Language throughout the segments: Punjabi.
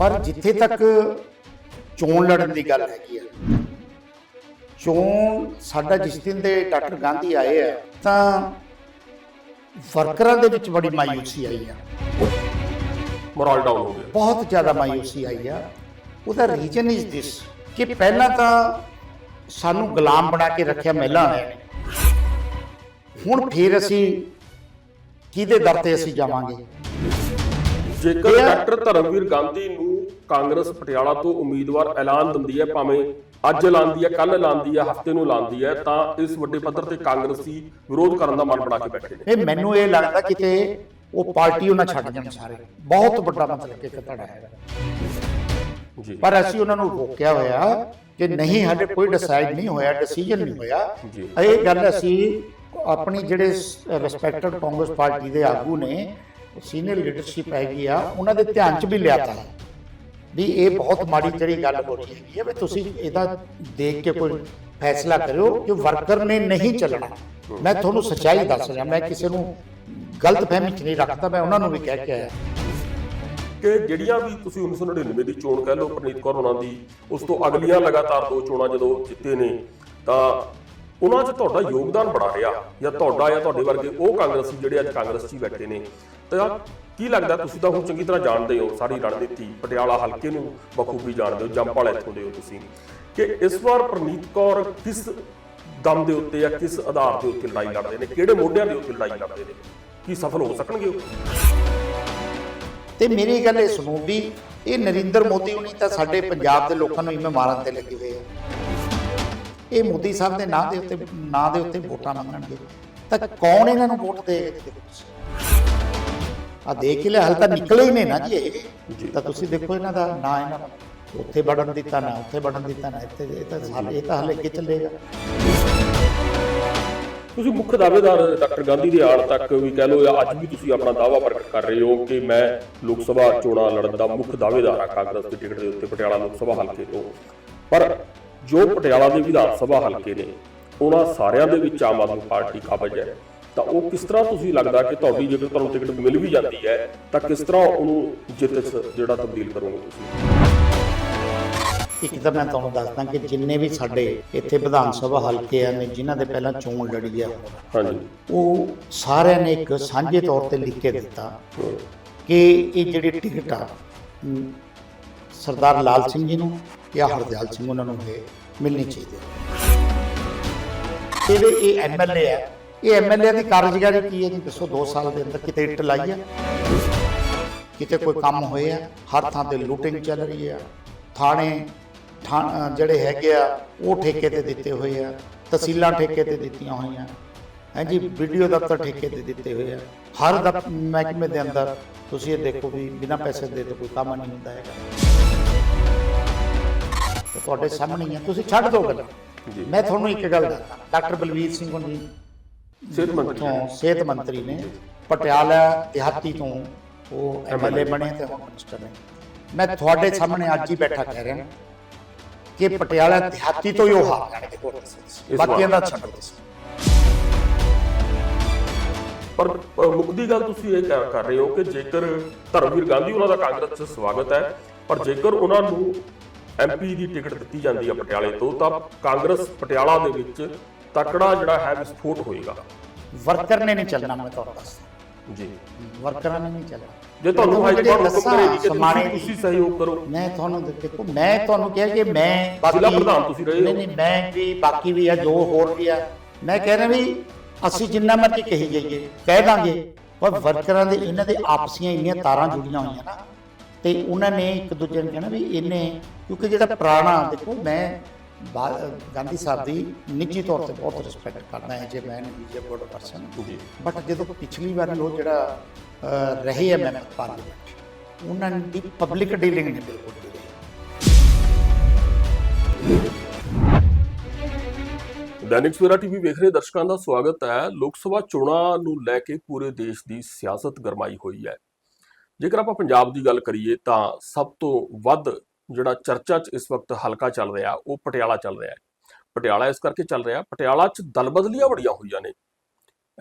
ਪਰ ਜਿੱਥੇ ਤੱਕ ਚੋਣ ਲੜਨ ਦੀ ਗੱਲ ਹੈਗੀ ਆ ਚੋਣ ਸਾਡਾ ਜਿਸ ਦਿਨ ਦੇ ਡਾਕਟਰ ਗਾਂਧੀ ਆਏ ਆ ਤਾਂ ਵਰਕਰਾਂ ਦੇ ਵਿੱਚ ਬੜੀ ਮਾਯੂਸੀ ਆਈ ਆ। ਮੋਰਲ ਡਾਊਨ ਹੋ ਗਿਆ। ਬਹੁਤ ਜ਼ਿਆਦਾ ਮਾਯੂਸੀ ਆਈ ਆ। ਉਹਦਾ ਰੀਜਨ ਇਜ਼ ਦਿਸ ਕਿ ਪਹਿਲਾਂ ਤਾਂ ਸਾਨੂੰ ਗੁਲਾਮ ਬਣਾ ਕੇ ਰੱਖਿਆ ਮਹਿਲਾ ਨੇ। ਹੁਣ ਫਿਰ ਅਸੀਂ ਕਿਹਦੇ ਦਰ ਤੇ ਅਸੀਂ ਜਾਵਾਂਗੇ? ਜੇਕਰ ਡਾਕਟਰ ਧਰਮਵੀਰ ਗਾਂਧੀ ਨੂੰ ਕਾਂਗਰਸ ਪਟਿਆਲਾ ਤੋਂ ਉਮੀਦਵਾਰ ਐਲਾਨ ਦਿੰਦੀ ਹੈ ਭਾਵੇਂ ਅੱਜ ਐਲਾਨਦੀ ਹੈ ਕੱਲ ਐਲਾਨਦੀ ਹੈ ਹਫ਼ਤੇ ਨੂੰ ਐਲਾਨਦੀ ਹੈ ਤਾਂ ਇਸ ਵੱਡੇ ਪੱਧਰ ਤੇ ਕਾਂਗਰਸੀ ਵਿਰੋਧ ਕਰਨ ਦਾ ਮਨ ਬਣਾ ਕੇ ਬੈਠੇ ਨੇ। ਇਹ ਮੈਨੂੰ ਇਹ ਲੱਗਦਾ ਕਿਤੇ ਉਹ ਪਾਰਟੀ ਉਹਨਾਂ ਛੱਡ ਜਾਣ ਸਾਰੇ। ਬਹੁਤ ਵੱਡਾ ਮਤਲਬ ਕਿ ਇੱਕ ਧੜਾ ਹੈ। ਜੀ। ਪਰ ਅਸੀਂ ਉਹਨਾਂ ਨੂੰ ਰੋਕਿਆ ਹੋਇਆ ਕਿ ਨਹੀਂ ਸਾਡੇ ਕੋਈ ਡਿਸਾਈਡ ਨਹੀਂ ਹੋਇਆ ਡਿਸੀਜਨ ਨਹੀਂ ਹੋਇਆ। ਇਹ ਗੱਲ ਅਸੀਂ ਆਪਣੀ ਜਿਹੜੇ ਰਿਸਪੈਕਟਡ ਕਾਂਗਰਸ ਪਾਰਟੀ ਦੇ ਆਗੂ ਨੇ ਸੀਨੀਅਰ ਲੀਡਰਸ਼ਿਪ ਹੈਗੀ ਆ ਉਹਨਾਂ ਦੇ ਧਿਆਨ 'ਚ ਵੀ ਲਿਆਤਾ ਵੀ ਇਹ ਬਹੁਤ ਮਾੜੀ ਜਿਹੜੀ ਗੱਲ ਹੋ ਰਹੀ ਹੈਗੀ ਹੈ, ਵੀ ਤੁਸੀਂ ਇਹਦਾ ਦੇਖ ਕੇ ਕੋਈ ਫੈਸਲਾ ਕਰਿਓ ਕਿ ਵਰਕਰ ਨੇ ਨਹੀਂ ਚੱਲਣਾ। ਮੈਂ ਤੁਹਾਨੂੰ ਸੱਚਾਈ ਦੱਸ ਰਿਹਾ, ਮੈਂ ਕਿਸੇ ਨੂੰ ਗਲਤ ਫਹਿਮੀ 'ਚ ਨਹੀਂ ਰੱਖਦਾ, ਮੈਂ ਉਹਨਾਂ ਨੂੰ ਵੀ ਕਹਿ ਕੇ ਆਇਆ। ਕਿ ਜਿਹੜੀਆਂ ਵੀ ਤੁਸੀਂ 1999 ਦੀ ਚੋਣ ਕਹਿ ਲਓ ਪ੍ਰਨੀਤ ਕੌਰ ਉਹਨਾਂ ਦੀ, ਉਸ ਤੋਂ ਅਗਲੀਆਂ ਲਗਾਤਾਰ ਦੋ ਚੋਣਾਂ ਜਦੋਂ ਜਿੱਤੇ ਨੇ, ਤਾਂ ਉਹਨਾਂ 'ਚ ਤੁਹਾਡਾ ਯੋਗਦਾਨ ਬੜਾ ਰਿਹਾ, ਜਾਂ ਤੁਹਾਡਾ ਜਾਂ ਤੁਹਾਡੇ ਵਰਗੇ ਉਹ ਕਾਂਗਰਸੀ ਜਿਹੜੇ ਅੱਜ ਕਾਂਗਰਸ 'ਚ ਬੈਠੇ ਨੇ। ਤਾਂ ਕੀ ਲੱਗਦਾ ਤੁਸੀਂ ਤਾਂ ਹੁਣ ਚੰਗੀ ਤਰ੍ਹਾਂ ਜਾਣਦੇ ਹੋ ਸਾਰੀ ਰਣਨੀਤੀ, ਪਟਿਆਲਾ ਹਲਕੇ ਨੂੰ ਬਖੂਬੀ ਜਾਣਦੇ ਹੋ ਜੰਪਾਲ ਇੱਥੋਂ ਦੇ ਹੋ ਤੁਸੀਂ। ਕਿ ਇਸ ਵਾਰ ਪ੍ਰਨੀਤ ਕੌਰ ਕਿਸ ਦਮ ਦੇ ਉੱਤੇ ਜਾਂ ਕਿਸ ਆਧਾਰ ਦੇ ਉੱਤੇ ਲੜਾਈ ਲੜਦੇ ਨੇ, ਕਿਹੜੇ ਮੋਢਿਆਂ ਦੇ ਉੱਤੇ ਲੜਾਈ ਲੜਦੇ ਨੇ, ਕੀ ਸਫਲ ਹੋ ਸਕਣਗੇ ਉਹ? ਤੇ ਮੇਰੀ ਗੱਲ ਇਹ ਸੁਣੋ ਵੀ ਇਹ ਨਰਿੰਦਰ ਮੋਦੀ ਹੁਣੀ ਤਾਂ ਸਾਡੇ ਪੰਜਾਬ ਦੇ ਲੋਕਾਂ ਨੂੰ ਇਵੇਂ ਮਾਰਨ ਤੇ ਲੱਗੇ ਹੋਏ ਆ। ਇਹ ਮੋਦੀ ਸਾਹਿਬ ਦੇ ਨਾਂ ਦੇ ਉੱਤੇ, ਨਾਂ ਦੇ ਉੱਤੇ ਵੋਟਾਂ ਮੰਗਣਗੇ। ਤਾਂ ਕੌਣ ਇਹਨਾਂ ਨੂੰ ਵੋਟ ਦੇਗਾ ਆ ਦੇਖ ਲੈ ਹਾਲ ਤਾਂ ਨਿਕਲੇ ਹੀ ਨੇ ਨਾ ਜੀ ਇਹ। ਤਾਂ ਤੁਸੀਂ ਦੇਖੋ ਇਹਨਾਂ ਦਾ ਨਾਂ ਇਹਨਾਂ ਨੂੰ ਉੱਥੇ ਵੜਨ ਦਿੱਤਾ ਨਾ ਉੱਥੇ ਵੜਨ ਦਿੱਤਾ ਨਾ ਇੱਥੇ ਇਹ ਤਾਂ ਇਹ ਤਾਂ ਹਾਲੇ ਅੱਗੇ ਚੱਲੇਗਾ। ਤੁਸੀਂ ਮੁੱਖ ਦਾਅਵੇਦਾਰ ਡਾਕਟਰ ਗਾਂਧੀ ਦੇ ਆੜ ਤੱਕ ਵੀ ਕਹਿ ਲਓ ਜਾਂ ਅੱਜ ਵੀ ਤੁਸੀਂ ਆਪਣਾ ਦਾਅਵਾ ਪ੍ਰਗਟ ਕਰ ਰਹੇ ਹੋ ਕਿ ਮੈਂ ਲੋਕ ਸਭਾ ਚੋਣਾਂ ਲੜਨ ਦਾ ਮੁੱਖ ਦਾਅਵੇਦਾਰ ਹਾਂ ਕਾਂਗਰਸ ਦੀ ਟਿਕਟ ਦੇ ਉੱਤੇ ਪਟਿਆਲਾ ਲੋਕ ਸਭਾ ਹਲਕੇ ਤੋਂ। ਪਰ ਜੋ ਪਟਿਆਲਾ ਦੇ ਵਿਧਾਨ ਸਭਾ ਹਲਕੇ ਨੇ ਉਹਨਾਂ ਸਾਰਿਆਂ ਦੇ ਵਿੱਚ ਆਮ ਆਦਮੀ ਪਾਰਟੀ ਕਾਬਜ ਹੈ। ਤਾਂ ਉਹ ਕਿਸ ਤਰ੍ਹਾਂ ਤੁਸੀਂ ਲੱਗਦਾ ਕਿ ਤੁਹਾਡੀ ਜੇਕਰ ਤੁਹਾਨੂੰ ਟਿਕਟ ਮਿਲ ਵੀ ਜਾਂਦੀ ਹੈ ਤਾਂ ਕਿਸ ਤਰ੍ਹਾਂ ਉਹਨੂੰ ਜਿੱਤ ਜਿਹੜਾ ਤਬਦੀਲ ਕਰੋਗੇ ਤੁਸੀਂ? ਇੱਕ ਤਾਂ ਮੈਂ ਤੁਹਾਨੂੰ ਦੱਸਦਾ ਕਿ ਜਿੰਨੇ ਵੀ ਸਾਡੇ ਇੱਥੇ ਵਿਧਾਨ ਸਭਾ ਹਲਕੇ ਆ ਨੇ ਜਿਨ੍ਹਾਂ ਦੇ ਪਹਿਲਾਂ ਚੋਣ ਲੜੀ ਆ ਹਾਂਜੀ। ਉਹ ਸਾਰਿਆਂ ਨੇ ਇੱਕ ਸਾਂਝੇ ਤੌਰ ਤੇ ਲਿਖ ਕੇ ਦਿੱਤਾ ਕਿ ਇਹ ਜਿਹੜੀ ਟਿਕਟ ਆ ਸਰਦਾਰ ਲਾਲ ਸਿੰਘ ਜੀ ਨੂੰ ਜਾਂ ਹਰਦਿਆਲ ਸਿੰਘ ਉਹਨਾਂ ਨੂੰ ਇਹ ਮਿਲਣੀ ਚਾਹੀਦੀ ਹੈ। ਜਿਹੜੇ ਇਹ ਐਮਐਲਏ ਆ ਇਹ ਐਮਐਲਏ ਦੀ ਕਾਰਜਕਾਰੀ ਕੀ ਹੈ ਜੀ? ਦੱਸੋ 2 ਸਾਲ ਦੇ ਅੰਦਰ ਕਿਤੇ ਇੱਟ ਲਾਈ ਆ? ਕਿਤੇ ਕੋਈ ਕੰਮ ਹੋਏ ਆ? ਹਰ ਥਾਂ ਤੇ ਲੂਟਿੰਗ ਚੱਲ ਰਹੀ ਆ। ਥਾਣੇ ਜਿਹੜੇ ਹੈਗੇ ਆ ਉਹ ਠੇਕੇ ਤੇ ਦਿੱਤੇ ਹੋਏ ਆ। ਤਹਿਸੀਲਾਂ ਠੇਕੇ ਤੇ ਦਿੱਤੀਆਂ ਹੋਈਆਂ। ਹਾਂਜੀ ਵੀਡੀਓ ਦਫ਼ਤਰ ਠੇਕੇ ਤੇ ਦਿੱਤੇ ਹੋਏ ਆ। ਹਰ ਮਹਿਕਮੇ ਦੇ ਅੰਦਰ ਤੁਸੀਂ ਇਹ ਦੇਖੋ ਵੀ ਬਿਨਾਂ ਪੈਸੇ ਦੇ ਤੇ ਕੋਈ ਕੰਮ ਨਹੀਂ ਹੁੰਦਾ ਹੈਗਾ। ਤੁਹਾਡੇ ਸਾਹਮਣੇ ਹੀ ਆ। ਤੁਸੀਂ ਛੱਡ ਦਿਓ ਗੱਲ। ਜੀ। ਮੈਂ ਤੁਹਾਨੂੰ ਇੱਕ ਗੱਲ ਦੱਸਦਾ। ਡਾਕਟਰ ਬਲਵੀਰ ਸਿੰਘ ਜੀ ਸਿਹਤ ਮੰਤਰੀ ਤੋਂ ਸਿਹਤ ਮੰਤਰੀ ਨੇ ਪਟਿਆਲਾ ਦਿਹਾਤੀ ਤੋਂ ਉਹ ਐਮਐਲਏ ਬਣੇ ਤੇ ਹੁਣ ਮਿਨਿਸਟਰ ਨੇ। ਮੈਂ ਤੁਹਾਡੇ ਸਾਹਮਣੇ ਅੱਜ ਹੀ ਬੈਠਾ ਕਹਿ ਰਿਹਾ ਕਿ ਪਟਿਆਲਾ ਦਿਹਾਤੀ ਤੋਂ ਹੀ ਉਹ ਹਾਰ ਜਾਣਗੇ ਵੋਟ ਇਸ ਬਾਕੀਆਂ ਦਾ। ਛੱਡੋ ਤੁਸੀਂ ਪਰ ਮੁੱਕਦੀ ਗੱਲ ਤੁਸੀਂ ਇਹ ਕਰ ਕਰ ਰਹੇ ਹੋ ਕਿ ਜੇਕਰ ਧਰਮਵੀਰ ਗਾਂਧੀ ਉਹਨਾਂ ਦਾ ਕਾਂਗਰਸ 'ਚ ਸਵਾਗਤ ਹੈ ਪਰ ਜੇਕਰ ਉਹਨਾਂ ਨੂੰ ਐਮਪੀ ਦੀ ਟਿਕਟ ਦਿੱਤੀ ਜਾਂਦੀ ਹੈ ਪਟਿਆਲੇ ਤੋਂ ਤਾਂ ਕਾਂਗਰਸ ਪਟਿਆਲਾ ਦੇ ਵਿੱਚ ਤਕੜਾ ਜਿਹੜਾ ਹੈ ਵਿਸਫੋਟ ਹੋਏਗਾ। ਵਰਕਰ ਨੇ ਨਹੀਂ ਚੱਲਣਾ ਮੈਂ ਤੁਹਾਨੂੰ ਦੱਸਦਾ। ਜੀ। ਵਰਕਰਾਂ ਨੇ ਨਹੀਂ ਚੱਲਣਾ। ਜੇ ਤੁਹਾਨੂੰ ਹਾਈ ਕਮਾਂਡ ਹੁਕਮ ਕਰੇਗੀ ਕਿ ਸਮਾਣੇ ਤੁਸੀਂ ਸਹਿਯੋਗ ਕਰੋ। ਮੈਂ ਤੁਹਾਨੂੰ ਦੇਖੋ ਮੈਂ ਤੁਹਾਨੂੰ ਕਿਹਾ ਕਿ ਮੈਂ ਜ਼ਿਲ੍ਹਾ ਪ੍ਰਧਾਨ ਤੁਸੀਂ ਰਹੇ ਹੋ। ਨਹੀਂ ਨਹੀਂ ਮੈਂ ਵੀ ਬਾਕੀ ਵੀ ਆ ਜੋ ਹੋਰ ਵੀ ਆ। ਮੈਂ ਕਹਿ ਰਿਹਾ ਵੀ ਅਸੀਂ ਜਿੰਨਾ ਮਰਜ਼ੀ ਕਹੀ ਜਾਈਏ ਕਹਿ ਦਾਂਗੇ ਪਰ ਵਰਕਰਾਂ ਦੇ ਇਹਨਾਂ ਦੇ ਆਪਸੀਆਂ ਇੰਨੀਆਂ ਤਾਰਾਂ ਜੁੜੀਆਂ ਹੋਈਆਂ ਨਾ ਤੇ ਉਹਨਾਂ ਨੇ ਇੱਕ ਦੂਜੇ ਨੂੰ ਕਹਿਣਾ ਵੀ ਇਹਨੇ ਕਿਉਂਕਿ ਜਿਹੜਾ ਪੁਰਾਣਾ ਦੇਖੋ ਮੈਂ ਗਾਂਧੀ ਸਾਹਿਬ ਦੀ ਨਿੱਜੀ ਤੌਰ ਤੇ ਬਹੁਤ ਰਿਸਪੈਕਟ ਕਰਦਾ ਹਾਂ ਜੇ ਮੈਂ ਨਹੀਂ ਜੇ ਗੁੱਡ ਪਰਸਨ ਬਟ ਜਦੋਂ ਪਿਛਲੀ ਵਾਰੀ ਉਹ ਜਿਹੜਾ ਰਹੇ ਆ ਮੈਂਬਰ ਪਾਰਲੀਮੈਂਟ ਉਹਨਾਂ ਦੀ ਪਬਲਿਕ ਡੀਲਿੰਗ ਨਹੀਂ ਬਿਲਕੁਲ ਵੀ ਦੈਨਿਕ ਸਵੇਰਾ ਟੀਵੀ ਵੇਖ ਰਹੇ ਦਰਸ਼ਕਾਂ ਦਾ ਸਵਾਗਤ ਹੈ। ਲੋਕ ਸਭਾ ਚੋਣਾਂ ਨੂੰ ਲੈ ਕੇ ਪੂਰੇ ਦੇਸ਼ ਦੀ ਸਿਆਸਤ ਗਰਮਾਈ ਹੋਈ ਹੈ। ਜੇਕਰ ਆਪਾਂ ਪੰਜਾਬ ਦੀ ਗੱਲ ਕਰੀਏ ਤਾਂ ਸਭ ਤੋਂ ਵੱਧ ਜਿਹੜਾ ਚਰਚਾ 'ਚ ਇਸ ਵਕਤ ਹਲਕਾ ਚੱਲ ਰਿਹਾ, ਉਹ ਪਟਿਆਲਾ ਚੱਲ ਰਿਹਾ ਹੈ। ਪਟਿਆਲਾ ਇਸ ਕਰਕੇ ਚੱਲ ਰਿਹਾ, ਪਟਿਆਲਾ 'ਚ ਦਲ ਬਦਲੀਆਂ ਬੜੀਆਂ ਹੋਈਆਂ ਨੇ।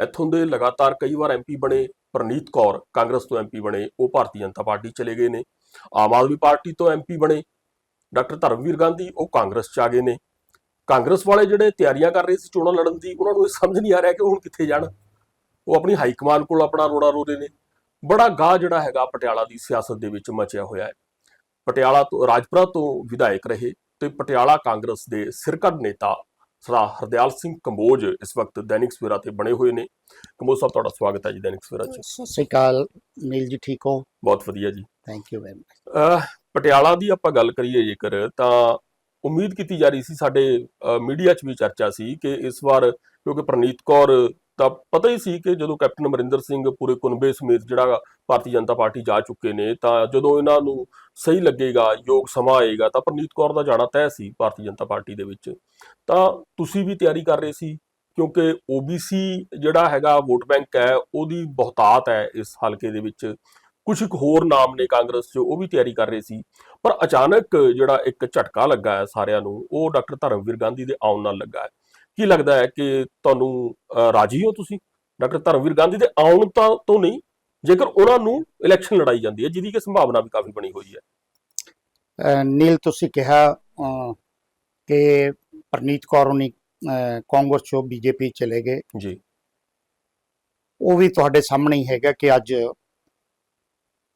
ਇੱਥੋਂ ਦੇ ਲਗਾਤਾਰ ਕਈ ਵਾਰ ਐਮਪੀ ਬਣੇ, ਪ੍ਰਨੀਤ ਕੌਰ, ਕਾਂਗਰਸ ਤੋਂ ਐਮਪੀ ਬਣੇ, ਉਹ ਭਾਰਤੀ ਜਨਤਾ ਪਾਰਟੀ ਚਲੇ ਗਏ ਨੇ। ਆਮ ਆਦਮੀ ਪਾਰਟੀ ਤੋਂ ਐਮਪੀ ਬਣੇ, ਡਾਕਟਰ ਧਰਮਵੀਰ ਗਾਂਧੀ, ਉਹ ਕਾਂਗਰਸ ਚ ਆ ਗਏ ਨੇ। ਕਾਂਗਰਸ ਵਾਲੇ ਜਿਹੜੇ ਤਿਆਰੀਆਂ ਕਰ ਰਹੇ ਸੀ ਚੋਣਾਂ ਲੜਨ ਦੀ, ਉਹਨਾਂ ਨੂੰ ਇਹ ਸਮਝ ਨਹੀਂ ਆ ਰਿਹਾ ਕਿ ਹੁਣ ਕਿੱਥੇ ਜਾਣ। ਉਹ ਆਪਣੀ ਹਾਈ ਕਮਾਨ ਕੋਲ ਆਪਣਾ ਰੋੜਾ ਰੋ ਰਹੇ ਨੇ। ਬੜਾ ਗਾਹ ਜਿਹੜਾ ਹੈਗਾ ਪਟਿਆਲਾ ਦੀ ਸਿਆਸਤ ਦੇ ਵਿੱਚ ਮਚਿਆ ਹੋਇਆ ਹੈ। ਪਟਿਆਲਾ ਤੋਂ ਰਾਜਪੁਰਾ ਤੋਂ ਵਿਧਾਇਕ ਰਹੇ ਤੇ ਪਟਿਆਲਾ ਕਾਂਗਰਸ ਦੇ ਸਿਰਕੱਢ ਨੇਤਾ ਸਰਦਾਰ ਹਰਦਿਆਲ ਸਿੰਘ ਕੰਬੋਜ ਇਸ ਵਕਤ ਦੈਨਿਕ ਸਵੇਰਾ ਤੇ ਬਣੇ ਹੋਏ ਨੇ। ਕੰਬੋਜ ਸਾਹਿਬ ਤੁਹਾਡਾ ਸਵਾਗਤ ਹੈ ਜੀ ਦੈਨਿਕ ਸਵੇਰਾ 'ਚ। ਸਤਿ ਸ਼੍ਰੀ ਅਕਾਲ ਨੀਲ ਜੀ ਠੀਕ ਹੋ? ਬਹੁਤ ਵਧੀਆ ਜੀ। Thank you very much Patiala ਦੀ ਆਪਾਂ ਗੱਲ ਕਰੀਏ ਜੇਕਰ ਤਾਂ ਉਮੀਦ ਕੀਤੀ ਜਾ ਰਹੀ ਸੀ ਸਾਡੇ ਮੀਡੀਆ 'ਚ ਵੀ ਚਰਚਾ ਸੀ ਕਿ ਇਸ ਵਾਰ ਕਿਉਂਕਿ ਪ੍ਰਨੀਤ ਕੌਰ ਤਾਂ ਪਤਾ ਹੀ ਸੀ ਕਿ ਜਦੋਂ ਕੈਪਟਨ ਅਮਰਿੰਦਰ ਸਿੰਘ ਪੂਰੇ ਕੁਨਬੇ ਸਮੇਤ ਜਿਹੜਾ ਭਾਰਤੀ ਜਨਤਾ ਪਾਰਟੀ ਜਾ ਚੁੱਕੇ ਨੇ, ਤਾਂ ਜਦੋਂ ਇਹਨਾਂ ਨੂੰ ਸਹੀ ਲੱਗੇਗਾ, ਯੋਗ ਸਮਾਂ ਆਏਗਾ, ਤਾਂ ਪ੍ਰਨੀਤ ਕੌਰ ਦਾ ਜਾਣਾ ਤੈਅ ਸੀ ਭਾਰਤੀ ਜਨਤਾ ਪਾਰਟੀ ਦੇ ਵਿੱਚ। ਤਾਂ ਤੁਸੀਂ ਵੀ ਤਿਆਰੀ ਕਰ ਰਹੇ ਸੀ? ਕਿਉਂਕਿ OBC ਜਿਹੜਾ ਹੈਗਾ ਵੋਟ ਬੈਂਕ ਹੈ, ਉਹਦੀ ਬਹੁਤਾਤ ਹੈ ਇਸ ਹਲਕੇ ਦੇ ਵਿੱਚ। ਕੁਝ ਇੱਕ ਹੋਰ ਨਾਮ ਨੇ ਕਾਂਗਰਸ 'ਚ, ਉਹ ਵੀ ਤਿਆਰੀ ਕਰ ਰਹੇ ਸੀ। ਪਰ ਅਚਾਨਕ ਜਿਹੜਾ ਇੱਕ ਝਟਕਾ ਲੱਗਾ ਹੈ ਸਾਰਿਆਂ ਨੂੰ, ਉਹ ਡਾਕਟਰ ਧਰਮਵੀਰ ਗਾਂਧੀ ਦੇ ਆਉਣ ਨਾਲ ਲੱਗਾ ਹੈ। ਕੀ ਲੱਗਦਾ ਹੈ ਕਿ ਤੁਹਾਨੂੰ ਰਾਜੀ ਹੋ ਤੁਸੀਂ? ਡਾਕਟਰ ਧਰਮਵੀਰ ਗਾਂਧੀ ਦੇ ਆਉਣ ਤਾਂ ਤੋਂ ਨਹੀਂ ਜੇਕਰ ਉਹਨਾਂ ਨੂੰ ਇਲੈਕਸ਼ਨ ਲੜਾਈ ਜਾਂਦੀ ਹੈ ਜਿਹਦੀ ਕਿ ਸੰਭਾਵਨਾ ਵੀ ਕਾਫੀ ਬਣੀ ਹੋਈ ਹੈ। ਨੀਲ ਤੁਸੀਂ ਕਿਹਾ ਕਿ ਪ੍ਰਨੀਤ ਕੌਰ ਅਹ, ਕਾਂਗਰਸ ਚੋਂ ਬੀਜੇਪੀ ਚਲੇ ਗਏ। ਜੀ। ਉਹ ਵੀ ਤੁਹਾਡੇ ਸਾਹਮਣੇ ਹੀ ਹੈਗਾ ਕਿ ਅੱਜ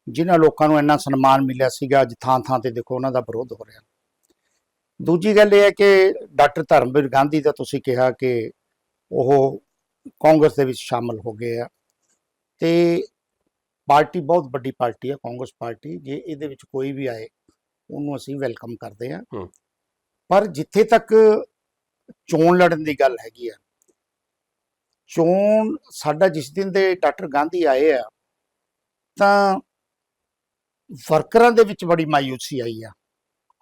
ਜਿਨ੍ਹਾਂ ਲੋਕਾਂ ਨੂੰ ਇੰਨਾ ਸਨਮਾਨ ਮਿਲਿਆ ਸੀਗਾ ਅੱਜ ਥਾਂ ਥਾਂ ਤੇ ਦੇਖੋ ਉਹਨਾਂ ਦਾ ਵਿਰੋਧ ਹੋ ਰਿਹਾ। ਦੂਜੀ ਗੱਲ ਇਹ ਹੈ ਕਿ ਡਾਕਟਰ ਧਰਮਵੀਰ ਗਾਂਧੀ ਦਾ ਤੁਸੀਂ ਕਿਹਾ ਕਿ ਉਹ ਕਾਂਗਰਸ ਦੇ ਵਿੱਚ ਸ਼ਾਮਲ ਹੋ ਗਏ ਆ। ਤੇ ਪਾਰਟੀ ਬਹੁਤ ਵੱਡੀ ਪਾਰਟੀ ਹੈ ਕਾਂਗਰਸ ਪਾਰਟੀ। ਜੇ ਇਹਦੇ ਵਿੱਚ ਕੋਈ ਵੀ ਆਏ ਉਹਨੂੰ ਅਸੀਂ ਵੈਲਕਮ ਕਰਦੇ ਹਮ। ਪਰ ਜਿੱਥੇ ਤੱਕ ਚੋਣ ਲੜਨ ਦੀ ਗੱਲ ਹੈਗੀ ਆ ਚੋਣ ਸਾਡਾ ਜਿਸ ਦਿਨ ਦੇ ਡਾਕਟਰ ਗਾਂਧੀ ਆਏ ਆ ਤਾਂ ਵਰਕਰਾਂ ਦੇ ਵਿੱਚ ਬੜੀ ਮਾਯੂਸੀ ਆਈ ਆ।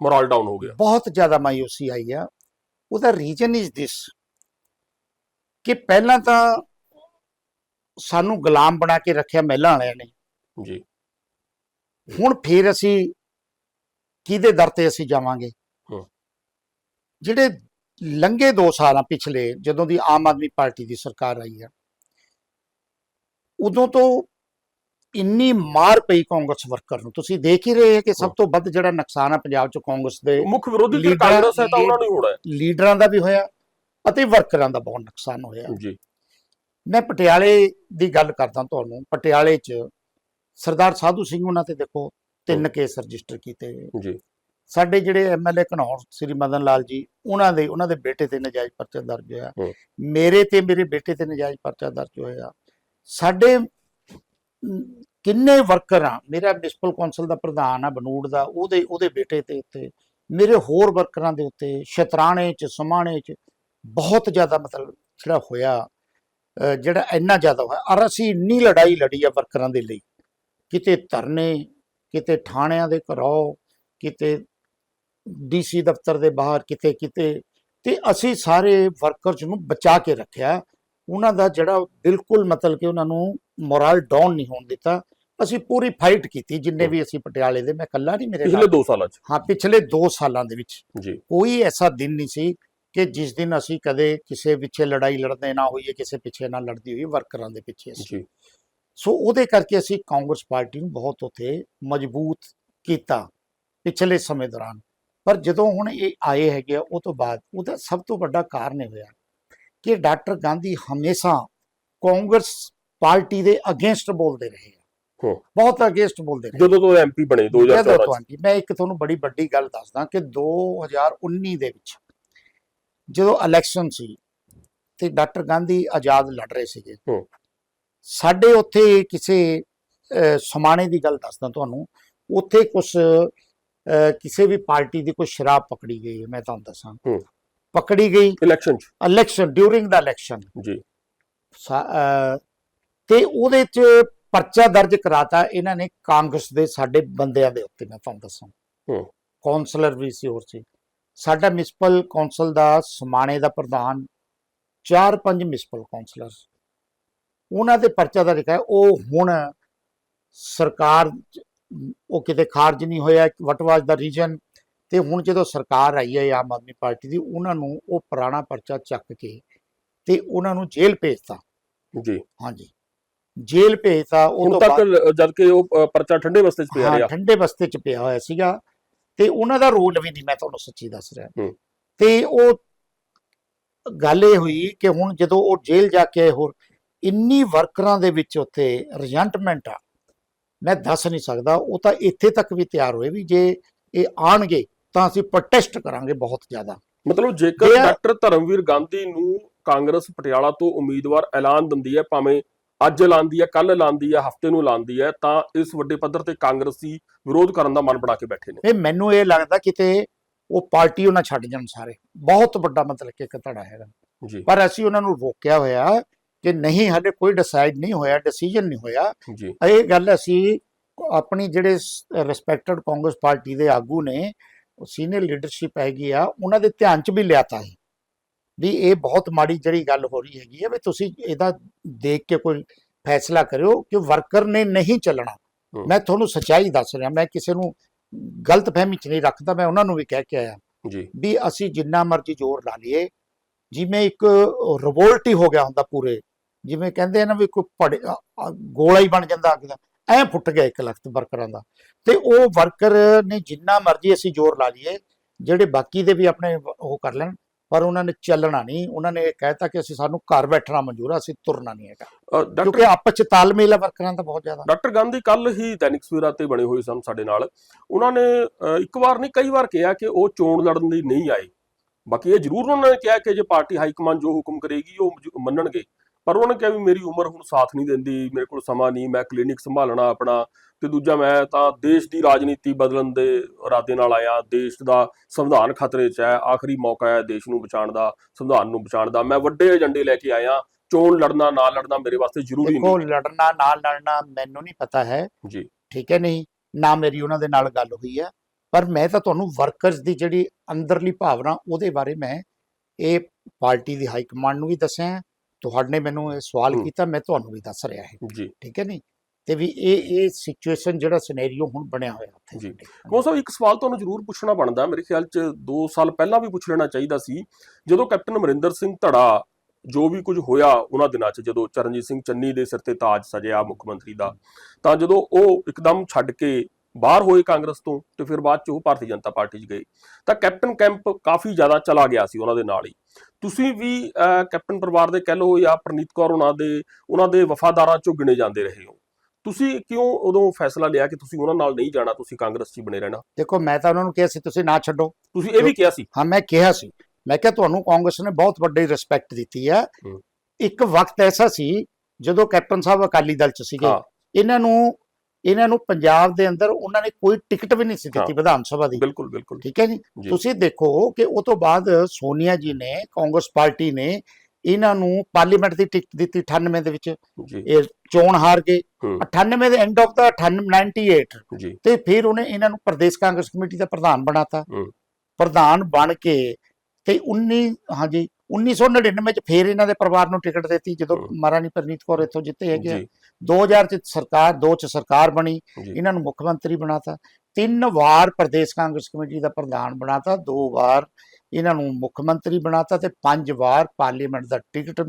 ਮੋਰਲ ਡਾਊਨ ਹੋ ਗਿਆ। ਬਹੁਤ ਜ਼ਿਆਦਾ ਮਾਯੂਸੀ ਆਈ ਆ। ਉਹਦਾ ਰੀਜ਼ਨ ਇਜ਼ ਦਿਸ ਕਿ ਪਹਿਲਾਂ ਤਾਂ ਸਾਨੂੰ ਗੁਲਾਮ ਬਣਾ ਕੇ ਰੱਖਿਆ ਮਹਿਲਾਂ ਵਾਲਿਆਂ ਨੇ। ਜੀ। ਹੁਣ ਫੇਰ ਅਸੀਂ ਕਿਹਦੇ ਦਰ ਤੇ ਅਸੀਂ ਜਾਵਾਂਗੇ। ਜਿਹੜੇ ਲੰਘੇ 2 ਸਾਲਾਂ ਪਿਛਲੇ ਜਦੋਂ ਦੀ ਆਮ ਆਦਮੀ ਪਾਰਟੀ ਦੀ ਸਰਕਾਰ ਆਈ ਆ ਉਦੋਂ ਤੋਂ ਇੰਨੀ ਮਾਰ ਪਈ ਕਾਂਗਰਸ ਵਰਕਰ ਨੂੰ। ਤੁਸੀਂ ਦੇਖ ਹੀ ਰਹੇ ਹੋ ਕਿ ਸਭ। ਤੋਂ ਵੱਧ ਜਿਹੜਾ ਨੁਕਸਾਨ ਆ ਪੰਜਾਬ ਚ ਕਾਂਗਰਸ ਦੇ ਮੁੱਖ ਵਿਰੋਧੀ ਲੀਡਰ- ਕਾਂਗਰਸ ਹੈ ਤਾਂ ਉਹਨਾਂ ਨੂੰ ਹੀ ਹੋਣਾ ਹੈ। ਲੀਡਰਾਂ ਦਾ ਵੀ ਹੋਇਆ ਅਤੇ ਵਰਕਰਾਂ ਦਾ ਬਹੁਤ ਨੁਕਸਾਨ ਹੋਇਆ। ਜੀ। ਮੈਂ ਪਟਿਆਲੇ ਦੀ ਗੱਲ ਕਰਦਾ ਤੁਹਾਨੂੰ। ਪਟਿਆਲੇ 'ਚ ਸਰਦਾਰ ਸਾਧੂ ਸਿੰਘ ਉਹਨਾਂ ਤੇ ਦੇਖੋ ਤਿੰਨ ਕੇਸ ਰਜਿਸਟਰ ਕੀਤੇ। ਜੀ। ਸਾਡੇ ਜਿਹੜੇ ਐਮਐਲਏ ਘਨੌਰ ਸ੍ਰੀ ਮਦਨ ਲਾਲ ਜੀ ਉਹਨਾਂ ਦੇ ਉਹਨਾਂ ਦੇ ਬੇਟੇ ਤੇ ਨਜਾਇਜ਼ ਪਰਚਾ ਦਰਜ ਹੋਇਆ। ਮੇਰੇ ਤੇ ਮੇਰੇ ਬੇਟੇ ਤੇ ਨਜਾਇਜ਼ ਪਰਚਾ ਦਰਜ ਹੋਇਆ। ਸਾਡੇ ਕਿੰਨੇ ਵਰਕਰ ਆ? ਮੇਰਾ ਮਿਊਨਿਸਪਲ ਕੌਂਸਲ ਦਾ ਪ੍ਰਧਾਨ ਆ, ਬਨੂੜ ਦਾ, ਉਹਦੇ ਉਹਦੇ ਬੇਟੇ ਤੇ ਉੱਤੇ, ਮੇਰੇ ਹੋਰ ਵਰਕਰਾਂ ਦੇ ਉੱਤੇ, ਸ਼ਤਰਾਣੇ ਚ, ਸਮਾਣੇ ਚ, ਬਹੁਤ ਜ਼ਿਆਦਾ ਮਤਲਬ ਜਿਹੜਾ ਹੋਇਆ ਜਿਹੜਾ ਇੰਨਾ ਜ਼ਿਆਦਾ ਹੋਇਆ, ਔਰ ਅਸੀਂ ਇੰਨੀ ਲੜਾਈ ਲੜੀ ਆ ਵਰਕਰਾਂ ਦੇ ਲਈ। ਕਿਤੇ ਧਰਨੇ, ਕਿਤੇ ਥਾਣਿਆਂ ਦੇ ਘਰੋਂ, ਕਿਤੇ ਡੀਸੀ ਦਫ਼ਤਰ ਦੇ ਬਾਹਰ, ਕਿਤੇ ਕਿਤੇ, ਤੇ ਅਸੀਂ ਸਾਰੇ ਵਰਕਰਸ ਨੂੰ ਬਚਾ ਕੇ ਰੱਖਿਆ। ਉਹਨਾਂ ਦਾ ਜਿਹੜਾ ਬਿਲਕੁਲ ਮਤਲਬ ਕਿ ਉਹਨਾਂ ਨੂੰ ਮੋਰਲ ਡਾਊਨ ਨਹੀਂ ਹੋਣ ਦਿੱਤਾ। ਅਸੀਂ ਪੂਰੀ ਫਾਈਟ ਕੀਤੀ ਜਿੰਨੇ ਵੀ ਅਸੀਂ ਪਟਿਆਲੇ ਦੇ ਮੈਂ ਇਕੱਲਾ ਨਹੀਂ ਮੇਰੇ ਪਿਛਲੇ ਨਾਲ। 2 ਸਾਲਾਂ 'ਚ? ਹਾਂ ਪਿਛਲੇ 2 ਸਾਲਾਂ ਦੇ ਵਿੱਚ। ਜੀ। ਕੋਈ ਐਸਾ ਦਿਨ ਨਹੀਂ ਸੀ ਕਿ ਜਿਸ ਦਿਨ ਅਸੀਂ ਕਦੇ ਕਿਸੇ ਪਿੱਛੇ ਲੜਾਈ ਲੜਦੇ ਨਾ ਹੋਈਏ ਕਿਸੇ ਪਿੱਛੇ ਨਾ ਲੜਦੀ ਹੋਈ ਵਰਕਰਾਂ ਦੇ ਪਿੱਛੇ ਅਸੀਂ। ਜੀ। ਸੋ ਉਹਦੇ ਕਰਕੇ ਅਸੀਂ ਕਾਂਗਰਸ ਪਾਰਟੀ ਨੂੰ ਬਹੁਤ ਉੱਥੇ ਮਜ਼ਬੂਤ ਕੀਤਾ ਪਿਛਲੇ ਸਮੇਂ ਦੌਰਾਨ। ਪਰ ਜਦੋਂ ਹੁਣ ਇਹ ਆਏ ਹੈਗੇ ਆ ਉਹ ਤੋਂ ਬਾਅਦ ਉਹਦਾ ਸਭ ਤੋਂ ਵੱਡਾ ਕਾਰਨ ਇਹ ਹੋਇਆ ਕਿ ਡਾਕਟਰ ਗਾਂਧੀ ਹਮੇਸ਼ਾ ਕਾਂਗਰਸ ਪਾਰਟੀ ਦੇ ਅਗੇਂਸਟ ਬੋਲਦੇ ਰਹੇ। ਬਹੁਤ ਅਗੇਂਸਟ ਬੋਲਦੇ ਰਹੇ ਜਦੋਂ ਤੋਂ ਐਮਪੀ ਬਣੇ 2014 ਜਦੋਂ 'ਚ ਤੋਂ ਆਂਟੀ, ਮੈਂ ਇੱਕ ਤੁਹਾਨੂੰ ਬੜੀ ਵੱਡੀ ਗੱਲ ਦੱਸਦਾ ਕਿ 2019 ਦੇ ਵਿੱਚ ਜਦੋਂ ਇਲੈਕਸ਼ਨ ਸੀ ਤੇ ਡਾਕਟਰ ਗਾਂਧੀ ਆਜ਼ਾਦ ਲੜ ਰਹੇ ਸੀਗੇ। ਸਾਡੇ ਉੱਥੇ ਕਿਸੇ ਸਮਾਣੇ ਦੀ ਗੱਲ ਦੱਸਦਾ ਤੁਹਾਨੂੰ ਉੱਥੇ ਕੁਝ ਕਿਸੇ ਵੀ ਪਾਰਟੀ ਦੀ ਕੋਈ ਸ਼ਰਾਬ ਪਕੜੀ ਗਈ ਹੈ ਮੈਂ ਤੁਹਾਨੂੰ ਦੱਸਾਂ। ਪਕੜੀ ਗਈ ਇਲੈਕਸ਼ਨ 'ਚ ਇਲੈਕਸ਼ਨ ਡਿਊਰਿੰਗ ਦਾ ਇਲੈਕਸ਼ਨ ਜੀ ਤੇ ਉਹਦੇ ਚ ਪਰਚਾ ਦਰਜ ਕਰਾਤਾ ਇਹਨਾਂ ਨੇ ਕਾਂਗਰਸ ਦੇ ਸਾਡੇ ਬੰਦਿਆਂ ਦੇ ਉੱਤੇ ਮੈਂ ਤੁਹਾਨੂੰ ਦੱਸਾਂ ਹੂੰ। ਕਾਉਂਸਲਰ ਵੀ ਸੀ ਹੋਰ ਸੀ ਸਾਡਾ ਮਿਊਨਿਸਪਲ ਕੌਂਸਲ ਦਾ ਸਮਾਣੇ ਦਾ ਪ੍ਰਧਾਨ ਚਾਰ ਪੰਜ ਮਿਊਨਿਸਪਲ ਕੌਂਸਲਰ ਉਹਨਾਂ ਦੇ ਪਰਚਾ ਦਰਜ ਹੈ ਉਹ ਹੁਣ ਸਰਕਾਰ ਉਹ ਕਿਤੇ ਖਾਰਜ ਨਹੀਂ ਹੋਇਆ ਵਟ ਵਾਸ ਦਾ ਰੀਜਨ ਤੇ ਹੁਣ ਜਦੋਂ ਸਰਕਾਰ ਆਈ ਹੈ ਆਮ ਆਦਮੀ ਪਾਰਟੀ ਦੀ ਉਹਨਾਂ ਨੂੰ ਉਹ ਪੁਰਾਣਾ ਪਰਚਾ ਚੱਕ ਕੇ ਤੇ ਉਹਨਾਂ ਨੂੰ ਜੇਲ੍ਹ ਭੇਜਤਾ। ਜੀ। ਹਾਂਜੀ। ਜੇਲ੍ਹ ਭੇਜਤਾ ਉਹ ਤੋਂ ਤੱਕ ਜਦ ਕਿ ਉਹ ਪਰਚਾ ਠੰਡੇ ਬਸਤੇ 'ਚ ਪਿਆ ਹਾਂ ਰਿਹਾ। ਠੰਡੇ ਬਸਤੇ ਚ ਪਿਆ ਹੋਇਆ ਸੀਗਾ ਤੇ ਉਹਨਾਂ ਦਾ ਰੋਲ ਵੀ ਨਹੀਂ ਮੈਂ ਤੁਹਾਨੂੰ ਸੱਚੀ ਦੱਸ ਰਿਹਾ। ਤੇ ਉਹ ਗੱਲ ਇਹ ਹੋਈ ਕਿ ਹੁਣ ਜਦੋਂ ਉਹ ਜੇਲ੍ਹ ਜਾ ਕੇ ਆਏ ਹੋਰ ਇੰਨੀ ਵਰਕਰਾਂ ਦੇ ਵਿੱਚ ਉੱਥੇ ਰਿਜੈਂਟਮੈਂਟ ਆ। ਮੈਂ ਦੱਸ ਨਹੀਂ ਸਕਦਾ ਉਹ ਤਾਂ ਇੱਥੇ ਤੱਕ ਵੀ ਤਿਆਰ ਹੋਏ ਵੀ ਜੇ ਇਹ ਆਣਗੇ ਤਾਂ ਅਸੀਂ ਪ੍ਰੋਟੈਸਟ ਕਰਾਂਗੇ ਬਹੁਤ ਜ਼ਿਆਦਾ। ਮਤਲਬ ਜੇਕਰ ਡਾਕਟਰ ਧਰਮਵੀਰ ਗਾਂਧੀ ਨੂੰ ਕਾਂਗਰਸ ਪਟਿਆਲਾ ਤੋਂ ਉਮੀਦਵਾਰ ਐਲਾਨ ਦਿੰਦੀ ਹੈ ਭਾਵੇਂ ਅੱਜ ਐਲਾਨਦੀ ਹੈ ਕੱਲ ਐਲਾਨਦੀ ਹੈ ਹਫ਼ਤੇ ਨੂੰ ਐਲਾਨਦੀ ਹੈ ਤਾਂ ਇਸ ਵੱਡੇ ਪੱਧਰ ਤੇ ਕਾਂਗਰਸੀ ਵਿਰੋਧ ਕਰਨ ਦਾ ਮਨ ਬਣਾ ਕੇ ਬੈਠੇ ਨੇ। ਇਹ ਮੈਨੂੰ ਇਹ ਲੱਗਦਾ ਕਿਤੇ ਉਹ ਪਾਰਟੀ ਉਹਨਾਂ ਛੱਡ ਜਾਣ ਸਾਰੇ। ਬਹੁਤ ਵੱਡਾ ਮਤਲਬ ਕਿ ਇੱਕ ਧੜਾ ਹੈਗਾ। ਜੀ। ਪਰ ਅਸੀਂ ਉਹਨਾਂ ਨੂੰ ਰੋਕਿਆ ਹੋਇਆ ਕਿ ਨਹੀਂ ਸਾਡੇ ਕੋਈ ਡਿਸਾਈਡ ਨਹੀਂ ਹੋਇਆ ਡਿਸੀਜਨ ਨਹੀਂ ਹੋਇਆ। ਇਹ ਗੱਲ ਅਸੀਂ ਆਪਣੀ ਜਿਹੜੇ ਰਿਸਪੈਕਟਡ ਕਾਂਗਰਸ ਪਾਰਟੀ ਦੇ ਆਗੂ ਨੇ ਸੀਨੀਅਰ ਲੀਡਰਸ਼ਿਪ ਹੈਗੀ ਆ ਉਹਨਾਂ ਦੇ ਧਿਆਨ 'ਚ ਵੀ ਲਿਆਤਾ ਹੈ। ਵੀ ਇਹ ਬਹੁਤ ਮਾੜੀ ਜਿਹੜੀ ਗੱਲ ਹੋ ਰਹੀ ਹੈਗੀ ਹੈ ਵੀ ਤੁਸੀਂ ਇਹਦਾ ਦੇਖ ਕੇ ਕੋਈ ਫੈਸਲਾ ਕਰਿਓ ਕਿ ਵਰਕਰ ਨੇ ਨਹੀਂ ਚੱਲਣਾ। ਮੈਂ ਤੁਹਾਨੂੰ ਸੱਚਾਈ ਦੱਸ ਰਿਹਾ ਮੈਂ ਕਿਸੇ ਨੂੰ ਗਲਤ ਫਹਿਮੀ 'ਚ ਨਹੀਂ ਰੱਖਦਾ ਮੈਂ ਉਹਨਾਂ ਨੂੰ ਵੀ ਕਹਿ ਕੇ ਆਇਆ। ਜੀ। ਵੀ ਅਸੀਂ ਜਿੰਨਾ ਮਰਜ਼ੀ ਜ਼ੋਰ ਲਾ ਲਈਏ ਜਿਵੇਂ ਇੱਕ ਰਿਵੋਲਟ ਹੀ ਹੋ ਗਿਆ ਹੁੰਦਾ ਪੂਰੇ ਜਿਵੇਂ ਕਹਿੰਦੇ ਆ ਨਾ ਵੀ ਕੋਈ ਪੜ ਗੋਲਾ ਹੀ ਬਣ ਜਾਂਦਾ ਅੱਗ ਦਾ। ਐ ਫੁੱਟ ਗਿਆ ਇੱਕ ਲਖਤ ਵਰਕਰਾਂ ਦਾ। ਤੇ ਉਹ ਵਰਕਰ ਨੇ ਜਿੰਨਾ ਮਰਜ਼ੀ ਅਸੀਂ ਜ਼ੋਰ ਲਾ ਲਈਏ ਜਿਹੜੇ ਬਾਕੀ ਦੇ ਵੀ ਆਪਣੇ ਉਹ ਕਰ ਲੈਣ ਪਰ ਉਹਨਾਂ ਨੇ ਚੱਲਣਾ ਨਹੀਂ। ਉਹਨਾਂ ਨੇ ਇਹ ਕਹਿਤਾ ਕਿ ਅਸੀਂ ਸਾਨੂੰ ਘਰ ਬੈਠਣਾ ਮਨਜ਼ੂਰ ਆ ਅਸੀਂ ਤੁਰਨਾ ਨਹੀਂ ਹੈਗਾ। ਕਿਉਂਕਿ ਆਪਸ ਚ ਤਾਲਮੇਲ ਵਰਕਰਾਂ ਦਾ ਬਹੁਤ ਜ਼ਿਆਦਾ। ਡਾਕਟਰ ਗਾਂਧੀ ਕੱਲ ਹੀ ਦੈਨਿਕ ਸਵੇਰਾ ਤੇ ਬਣੇ ਹੋਏ ਸਨ ਸਾਡੇ ਨਾਲ। ਉਹਨਾਂ ਨੇ ਇੱਕ ਵਾਰ ਨਹੀਂ ਕਈ ਵਾਰ ਕਿਹਾ ਕਿ ਉਹ ਚੋਣ ਲੜਨ ਲਈ ਨਹੀਂ ਆਏ। ਬਾਕੀ ਇਹ ਜ਼ਰੂਰ ਉਹਨਾਂ ਨੇ ਕਿਹਾ ਕਿ ਜੇ ਪਾਰਟੀ ਹਾਈ ਕਮਾਂਡ ਜੋ ਹੁਕਮ ਕਰੇਗੀ ਉਹ ਮੰਨਣਗੇ। ਪਰ ਉਹਨਾਂ ਨੇ ਕਿਹਾ ਵੀ ਮੇਰੀ ਉਮਰ ਹੁਣ ਸਾਥ ਨਹੀਂ ਦਿੰਦੀ ਮੇਰੇ ਕੋਲ ਸਮਾਂ ਨਹੀਂ ਮੈਂ ਕਲੀਨਿਕ ਸੰਭਾਲਣਾ ਆਪਣਾ ਤੇ ਦੂਜਾ ਮੈਂ ਤਾਂ ਦੇਸ਼ ਦੀ ਰਾਜਨੀਤੀ ਬਦਲਣ ਦੇ ਇਰਾਦੇ ਨਾਲ ਆਇਆ ਦੇਸ਼ ਦਾ ਸੰਵਿਧਾਨ ਖਤਰੇ 'ਚ ਹੈ ਆਖਰੀ ਮੌਕਾ ਹੈ ਦੇਸ਼ ਨੂੰ ਬਚਾਉਣ ਦਾ ਸੰਵਿਧਾਨ ਨੂੰ ਬਚਾਉਣ ਦਾ। ਮੈਂ ਵੱਡੇ ਏਜੰਡੇ ਲੈ ਕੇ ਆਇਆ ਚੋਣ ਲੜਨਾ ਨਾ ਲੜਨਾ ਮੇਰੇ ਵਾਸਤੇ ਜ਼ਰੂਰੀ ਦੇਖੋ ਨਹੀਂ। ਲੜਨਾ ਨਾ ਲੜਨਾ ਮੈਨੂੰ ਨਹੀਂ ਪਤਾ ਹੈ। ਜੀ। ਠੀਕ ਹੈ ਨਹੀਂ? ਨਾ ਮੇਰੀ ਉਹਨਾਂ ਦੇ ਨਾਲ ਗੱਲ ਹੋਈ ਹੈ। ਪਰ ਮੈਂ ਤਾਂ ਤੁਹਾਨੂੰ ਵਰਕਰਸ ਦੀ ਜਿਹੜੀ ਅੰਦਰਲੀ ਭਾਵਨਾ ਉਹਦੇ ਬਾਰੇ ਮੈਂ ਇਹ ਪਾਰਟੀ ਦੀ ਹਾਈ ਕਮਾਂਡ ਨੂੰ ਵੀ ਦੱਸਿਆ। ਤੁਹਾਡੇ ਮੈਨੂੰ ਇਹ ਸਵਾਲ। ਕੀਤਾ ਮੈਂ ਤੁਹਾਨੂੰ ਵੀ ਦੱਸ ਰਿਹਾ ਹੈ। ਜੀ। ਠੀਕ ਹੈ ਨਹੀਂ ਤੇ ਵੀ ਇਹ ਇਹ ਸਿਚੁਏਸ਼ਨ ਜਿਹੜਾ ਸਿਨੈਰੀਓ ਹੁਣ ਬਣਿਆ ਹੋਇਆ ਉੱਥੇ ਜੀ। ਕੋ ਸਾਹਿਬ ਇੱਕ ਸਵਾਲ ਤੁਹਾਨੂੰ ਜ਼ਰੂਰ ਪੁੱਛਣਾ ਬਣਦਾ। ਮੇਰੇ ਖਿਆਲ 'ਚ 2 ਸਾਲ ਪਹਿਲਾਂ ਵੀ ਪੁੱਛ ਲੈਣਾ ਚਾਹੀਦਾ ਸੀ। ਜਦੋਂ ਕੈਪਟਨ ਅਮਰਿੰਦਰ ਸਿੰਘ ਧੜਾ ਜੋ ਵੀ ਕੁਝ ਹੋਇਆ ਉਹਨਾਂ ਦਿਨਾਂ 'ਚ ਜਦੋਂ ਚਰਨਜੀਤ ਸਿੰਘ ਚੰਨੀ ਦੇ ਸਿਰ ਤੇ ਤਾਜ ਸਜਿਆ ਮੁੱਖ ਮੰਤਰੀ ਦਾ ਤਾਂ ਜਦੋਂ ਉਹ ਇੱਕਦਮ ਛੱਡ ਕੇ ਬਾਹਰ ਹੋਏ ਕਾਂਗਰਸ ਤੋਂ ਤੇ ਫਿਰ ਬਾਅਦ 'ਚ ਉਹ ਭਾਰਤੀ ਜਨਤਾ ਪਾਰਟੀ 'ਚ ਗਏ। ਤਾਂ ਕੈਪਟਨ ਕੈਂਪ ਕਾਫੀ ਜ਼ਿਆਦਾ ਚਲਾ ਗਿਆ ਸੀ ਉਹਨਾਂ ਦੇ ਨਾਲ ਹੀ। ਤੁਸੀਂ ਵੀ ਕੈਪਟਨ ਪਰਿਵਾਰ ਦੇ ਕਹਿ ਲਓ ਜਾਂ ਪ੍ਰਨੀਤ ਕੌਰ ਉਹਨਾਂ ਦੇ ਉਹਨਾਂ ਦੇ ਵਫਾਦਾਰਾਂ 'ਚੋਂ ਗਿਣੇ ਜਾਂਦੇ ਰਹੇ ਹੋ। ਤੁਸੀਂ ਕਿਉਂ ਉਦੋਂ ਫੈਸਲਾ ਲਿਆ ਕਿ ਤੁਸੀਂ ਉਹਨਾਂ ਨਾਲ ਨਹੀਂ ਜਾਣਾ ਤੁਸੀਂ ਕਾਂਗਰਸ 'ਚ ਹੀ ਬਣੇ ਰਹਿਣਾ? ਦੇਖੋ ਮੈਂ ਤਾਂ ਉਹਨਾਂ ਨੂੰ ਕਿਹਾ ਸੀ ਤੁਸੀਂ ਨਾ ਛੱਡੋ। ਤੁਸੀਂ ਇਹ ਵੀ ਕਿਹਾ ਸੀ? ਹਾਂ ਮੈਂ ਕਿਹਾ ਸੀ। ਮੈਂ ਕਿਹਾ ਤੁਹਾਨੂੰ ਕਾਂਗਰਸ ਨੇ ਬਹੁਤ ਵੱਡੀ ਰਿਸਪੈਕਟ ਦਿੱਤੀ ਹੈ। ਇੱਕ ਵਕਤ ਐਸਾ ਸੀ ਜਦੋਂ ਕੈਪਟਨ ਸਾਹਿਬ ਅਕਾਲੀ ਦਲ ਚ ਸੀਗੇ। ਇਹਨਾਂ ਨੂੰ ਇਹਨਾਂ ਨੂੰ ਪੰਜਾਬ ਦੇ ਅੰਦਰ ਉਹਨਾਂ ਨੇ ਕੋਈ ਟਿਕਟ ਵੀ ਨਹੀਂ ਸੀ ਦਿੱਤੀ। ਵਿਧਾਨ ਸਭਾ ਦੀ। ਬਿਲਕੁਲ ਬਿਲਕੁਲ। ਠੀਕ ਹੈ ਜੀ। ਤੁਸੀਂ ਦੇਖੋ ਕਿ ਉਹ ਤੋਂ ਬਾਅਦ ਸੋਨੀਆ ਜੀ ਨੇ ਕਾਂਗਰਸ ਪਾਰਟੀ ਨੇ ਇਹਨਾਂ ਨੂੰ ਪਾਰਲੀਮੈਂਟ ਦੀ ਟਿਕਟ ਦਿੱਤੀ 98 ਦੇ ਵਿੱਚ। ਇਹ ਚੋਣ ਹਾਰ ਗਏ। ਹੂੰ। 98 ਦੇ ਐਂਡ ਆਫ ਦਾ 98 ਜੀ। ਤੇ ਫਿਰ ਉਹਨੇ ਇਹਨਾਂ ਨੂੰ ਪ੍ਰਦੇਸ਼ ਕਾਂਗਰਸ ਕਮੇਟੀ ਦਾ ਪ੍ਰਧਾਨ ਬਣਾਤਾ। ਪ੍ਰਧਾਨ ਬਣ ਕੇ ਤੇ 19 ਹਾਂਜੀ 1999 ਚ ਫਿਰ ਇਹਨਾਂ ਦੇ ਪਰਿਵਾਰ ਨੂੰ ਟਿਕਟ ਦਿੱਤੀ ਜਦੋਂ। ਮਹਾਰਾਣੀ ਪ੍ਰਨੀਤ ਕੌਰ ਇੱਥੋਂ ਜਿੱਤੇ ਹੈਗੇ ਆ। ਜੀ। 2000 ਚ ਸਰਕਾਰ ਦੋ ਚ ਸਰਕਾਰ ਬਣੀ ਇਹਨਾਂ ਨੂੰ ਮੁੱਖ ਮੰਤਰੀ ਬਣਾਤਾ। ਤਿੰਨ ਵਾਰ ਪ੍ਰਦੇਸ਼ ਕਾਂਗਰਸ ਕਮੇਟੀ ਦਾ ਪ੍ਰਧਾਨ ਬਣਾਤਾ ਦੋ ਵਾਰ ਇਹਨਾਂ ਨੂੰ ਮੁੱਖ ਮੰਤਰੀ ਬਣਾਤਾ ਤੇ ਪੰਜ ਵਾਰ ਪਾਰਲੀਮੈਂਟ ਦਾ ਟਿਕਟ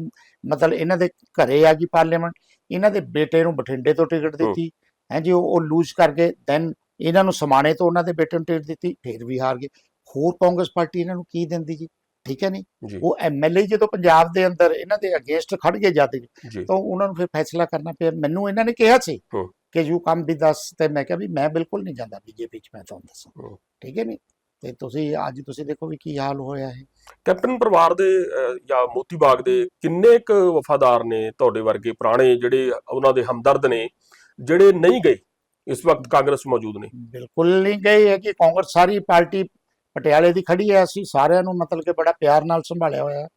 ਮਤਲਬ ਇਹਨਾਂ ਦੇ ਘਰੇ ਆ ਗਈ ਪਾਰਲੀਮੈਂਟ। ਇਹਨਾਂ ਦੇ ਬੇਟੇ ਨੂੰ ਬਠਿੰਡੇ ਤੋਂ ਟਿਕਟ ਦਿੱਤੀ। ਹੈ ਜੀ ਉਹ ਲੂਜ਼ ਕਰ ਗਏ ਦੈਨ ਇਹਨਾਂ ਨੂੰ ਸਮਾਣੇ ਤੋਂ ਉਹਨਾਂ ਦੇ ਬੇਟੇ ਨੂੰ ਟਿਕਟ ਦਿੱਤੀ ਫਿਰ ਵੀ ਹਾਰ ਗਏ। ਹੋਰ ਕਾਂਗਰਸ ਪਾਰਟੀ ਇਹਨਾਂ ਨੂੰ ਕੀ ਦਿੰਦੀ ਜੀ? ਠੀਕ ਹੈ ਨਹੀਂ? ਉਹ ਐਮਐਲਏ ਜਦੋਂ ਪੰਜਾਬ ਦੇ ਅੰਦਰ ਇਹਨਾਂ ਦੇ ਅਗੇਂਸਟ ਖੜ ਗਏ ਜਾਂਦੇ ਤਾਂ ਉਹਨਾਂ ਨੂੰ ਫਿਰ ਫੈਸਲਾ ਕਰਨਾ ਪਿਆ। ਮੈਨੂੰ ਇਹਨਾਂ ਨੇ ਕਿਹਾ ਸੀ। ਕਿ ਯੂ ਕਮ ਵਿਦ ਅਸ ਤੇ ਮੈਂ ਕਿਹਾ ਵੀ ਮੈਂ ਬਿਲਕੁਲ ਨਹੀਂ ਜਾਂਦਾ ਬੀਜੇਪੀ ਚ ਮੈਂ ਤੁਹਾਨੂੰ ਦੱਸਾਂ। ਠੀਕ ਹੈ ਨਹੀਂ? ਤੇ ਤੁਸੀਂ ਅੱਜ ਤੁਸੀਂ ਦੇਖੋ ਵੀ ਕੀ ਹਾਲ ਹੋਇਆ ਹੈ ਕੈਪਟਨ ਪਰਿਵਾਰ ਦੇ ਜਾਂ ਮੋਤੀ ਬਾਗ ਦੇ ਕਿੰਨੇ ਕੁ ਵਫਾਦਾਰ ਨੇ ਤੁਹਾਡੇ ਵਰਗੇ ਪੁਰਾਣੇ ਜਿਹੜੇ ਉਹਨਾਂ ਦੇ ਹਮਦਰਦ ਨੇ ਜਿਹੜੇ ਨਹੀਂ ਗਏ ਇਸ ਵਕਤ ਕਾਂਗਰਸ ਮੌਜੂਦ ਨੇ? ਬਿਲਕੁਲ ਨਹੀਂ ਗਈ ਹੈ ਕਿ ਕਾਂਗਰਸ ਸਾਰੀ ਪਾਰਟੀ ਪਟਿਆਲੇ ਦੀ ਖੜੀ ਹੈ ਅਸੀਂ ਸਾਰਿਆਂ ਨੂੰ ਮਤਲਬ ਕਿ ਬੜਾ ਪਿਆਰ ਨਾਲ ਸੰਭਾਲਿਆ ਹੋਇਆ।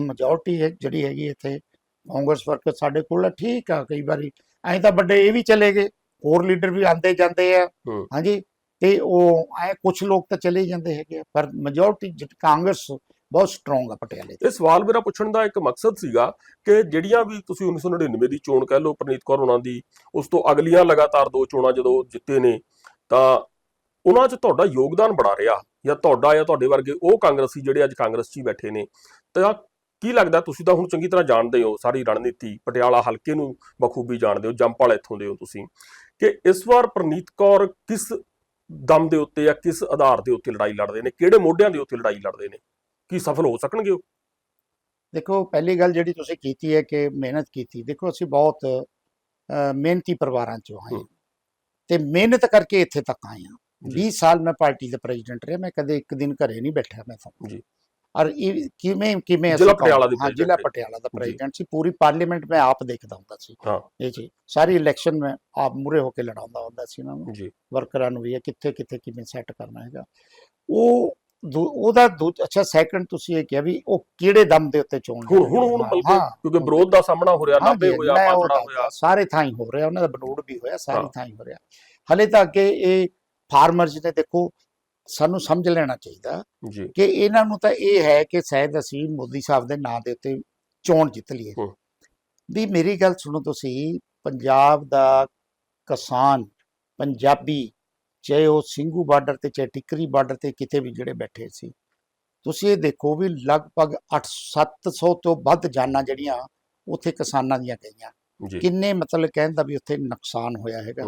ਮੈਜੋਰਟੀ ਜਿਹੜੀ ਹੈਗੀ ਇੱਥੇ ਕਾਂਗਰਸ ਵਰਕਰ ਸਾਡੇ ਕੋਲ ਠੀਕ ਆ ਕਈ ਵਾਰੀ ਐਂ ਤਾਂ ਵੱਡੇ ਇਹ ਵੀ ਚਲੇ ਗਏ ਹੋਰ ਲੀਡਰ ਵੀ ਆਂਦੇ ਜਾਂਦੇ ਆ। ਹਾਂਜੀ ਤੇ ਉਹ ਐ ਕੁਝ ਲੋਕ ਤਾਂ ਚਲੇ ਜਾਂਦੇ ਹੈਗੇ ਪਰ ਮੈਜੋਰਟੀ ਕਾਂਗਰਸ ਬਹੁਤ ਸਟਰੋਂਗ ਆ ਪਟਿਆਲੇ ਦੀ। ਇਹ ਸਵਾਲ ਮੇਰਾ ਪੁੱਛਣ ਦਾ ਇੱਕ ਮਕਸਦ ਸੀਗਾ ਕਿ ਜਿਹੜੀਆਂ ਵੀ ਤੁਸੀਂ 1999 ਦੀ ਚੋਣ ਕਹਿ ਲਓ ਪ੍ਰਨੀਤ ਕੌਰ ਉਹਨਾਂ ਦੀ ਉਸ ਤੋਂ ਅਗਲੀਆਂ ਲਗਾਤਾਰ ਦੋ ਚੋਣਾਂ ਜਦੋਂ ਜਿੱਤੇ ਨੇ ਤਾਂ ਉਹਨਾਂ 'ਚ ਤੁਹਾਡਾ ਯੋਗਦਾਨ ਬੜਾ ਰਿਹਾ। ਜਾਂ ਤੁਹਾਡਾ ਜਾਂ ਤੁਹਾਡੇ ਵਰਗੇ ਉਹ ਕਾਂਗਰਸੀ ਜਿਹੜੇ ਅੱਜ ਕਾਂਗਰਸ 'ਚ ਹੀ ਬੈਠੇ ਨੇ। ਤਾਂ ਕੀ ਲੱਗਦਾ ਤੁਸੀਂ ਤਾਂ ਹੁਣ ਚੰਗੀ ਤਰ੍ਹਾਂ ਜਾਣਦੇ ਹੋ ਸਾਰੀ ਰਣਨੀਤੀ ਪਟਿਆਲਾ ਹਲਕੇ ਨੂੰ ਬਖੂਬੀ ਜਾਣਦੇ ਹੋ ਜੰਪਾਲ ਇੱਥੋਂ ਦੇ ਹੋ ਤੁਸੀਂ। ਕਿ ਇਸ ਵਾਰ ਪ੍ਰਨੀਤ ਕੌਰ ਕਿਸ ਦਮ ਦੇ ਉੱਤੇ ਜਾਂ ਕਿਸ ਆਧਾਰ ਦੇ ਉੱਤੇ ਲੜਾਈ ਲੜਦੇ ਨੇ ਕਿਹੜੇ ਮੋਢਿਆਂ ਦੇ ਉੱਤੇ ਲੜਾਈ ਲੜਦੇ ਨੇ? ਕੀ ਸਫਲ ਹੋ ਸਕਣਗੇ ਉਹ? ਦੇਖੋ ਪਹਿਲੀ ਗੱਲ ਜਿਹੜੀ ਤੁਸੀਂ ਕੀਤੀ ਹੈ ਕਿ ਮਿਹਨਤ ਕੀਤੀ ਦੇਖੋ ਅਸੀਂ ਬਹੁਤ ਮਿਹਨਤੀ ਪਰਿਵਾਰਾਂ ਚੋਂ ਆਏ। ਤੇ ਮਿਹਨਤ ਕਰਕੇ ਇੱਥੇ ਤੱਕ ਆਏ ਹਾਂ। 20 ਸਾਲ ਮੈਂ ਪਾਰਟੀ ਦਾ ਪ੍ਰੈਜ਼ੀਡੈਂਟ ਰਿਹਾ ਮੈਂ ਕਦੇ ਇੱਕ ਦਿਨ ਘਰੇ ਨਹੀਂ ਬੈਠਾ ਮੈਂ ਤਾਂ। ਜੀ। ਔਰ ਇਹ ਕਿਵੇਂ ਕਿਵੇਂ ਜ਼ਿਲ੍ਹਾ ਪਟਿਆਲਾ ਦੇ ਜ਼ਿਲ੍ਹਾ। ਪਟਿਆਲਾ ਦਾ ਪ੍ਰੈਜ਼ੀਡੈਂਟ ਸੀ। ਪੂਰੀ ਪਾਰਲੀਮੈਂਟ ਮੈਂ ਆਪ ਦੇਖਦਾ ਹੁੰਦਾ ਸੀ। ਹਾਂ। ਇਹ ਜੀ ਸਾਰੀ ਇਲੈਕਸ਼ਨ ਮੈਂ ਆਪ ਮੂਰੇ ਹੋ ਕੇ ਲੜਾਉਂਦਾ ਹੁੰਦਾ ਸੀ ਉਹਨਾਂ ਨੂੰ। ਜੀ। ਵਰਕਰਾਂ ਨੂੰ ਵੀ ਕਿੱਥੇ ਕਿੱਥੇ ਕਿਵੇਂ ਸੈੱਟ ਕਰਨਾ ਹੈਗਾ। ਉਹ ਉਹਦਾ ਅੱਛਾ ਸੈਕੰਡ ਤੁਸੀਂ ਇਹ ਕਿਹਾ ਵੀ ਉਹ ਕਿਹੜੇ ਦਮ ਦੇ ਉੱਤੇ ਚੋਣ ਹੁਣ ਹੁਣ ਹੁਣ ਹਾਂ, ਬਲਕਿ ਹਾਂ। ਕਿਉਂਕਿ ਵਿਰੋਧ ਦਾ ਸਾਹਮਣਾ ਹੋ ਰਿਹਾ ਜੀ, ਹੋਇਆ ਦੱਸਦਾ, ਹੋਇਆ। ਸਾਰੇ ਥਾਂ ਹੀ ਹੋ ਰਿਹਾ ਉਹਨਾਂ ਦਾ ਬਨੋੜ ਵੀ ਹੋਇਆ ਸਾਰੇ। ਥਾਂ ਹੀ ਹੋ ਰਿਹਾ। ਹਲੇ ਤਾਂ ਅੱਗੇ ਇਹ ਫਾਰਮਰਸ ਨੇ ਦੇਖੋ ਸਾਨੂੰ ਸਮਝ ਲੈਣਾ ਚਾਹੀਦਾ ਜੀ। ਕਿ ਇਹਨਾਂ ਨੂੰ ਤਾਂ ਇਹ ਹੈ ਕਿ ਸ਼ਾਇਦ ਅਸੀਂ ਮੋਦੀ ਸਾਹਿਬ ਦੇ ਨਾਂ ਦੇ ਉੱਤੇ ਚੋਣ ਜਿੱਤ ਲਈਏ। ਵੀ ਮੇਰੀ ਗੱਲ ਸੁਣੋ ਤੁਸੀਂ ਪੰਜਾਬ ਦਾ ਕਿਸਾਨ ਪੰਜਾਬੀ ਚਾਹੇ ਉਹ ਸਿੰਘੂ ਬਾਰਡਰ ਤੇ ਚਾਹੇ ਟਿੱਕਰੀ ਬਾਰਡਰ ਤੇ ਕਿਤੇ ਵੀ ਜਿਹੜੇ ਬੈਠੇ ਸੀ ਤੁਸੀਂ ਇਹ ਦੇਖੋ ਵੀ ਲਗਭਗ 8 700 ਤੋਂ ਵੱਧ ਜਾਨਾਂ ਜਿਹੜੀਆਂ ਉੱਥੇ ਕਿਸਾਨਾਂ ਦੀਆਂ ਗਈਆਂ। ਕਿੰਨੇ ਮਤਲਬ ਕਹਿਣ ਦਾ ਵੀ ਉੱਥੇ ਨੁਕਸਾਨ ਹੋਇਆ ਹੈਗਾ।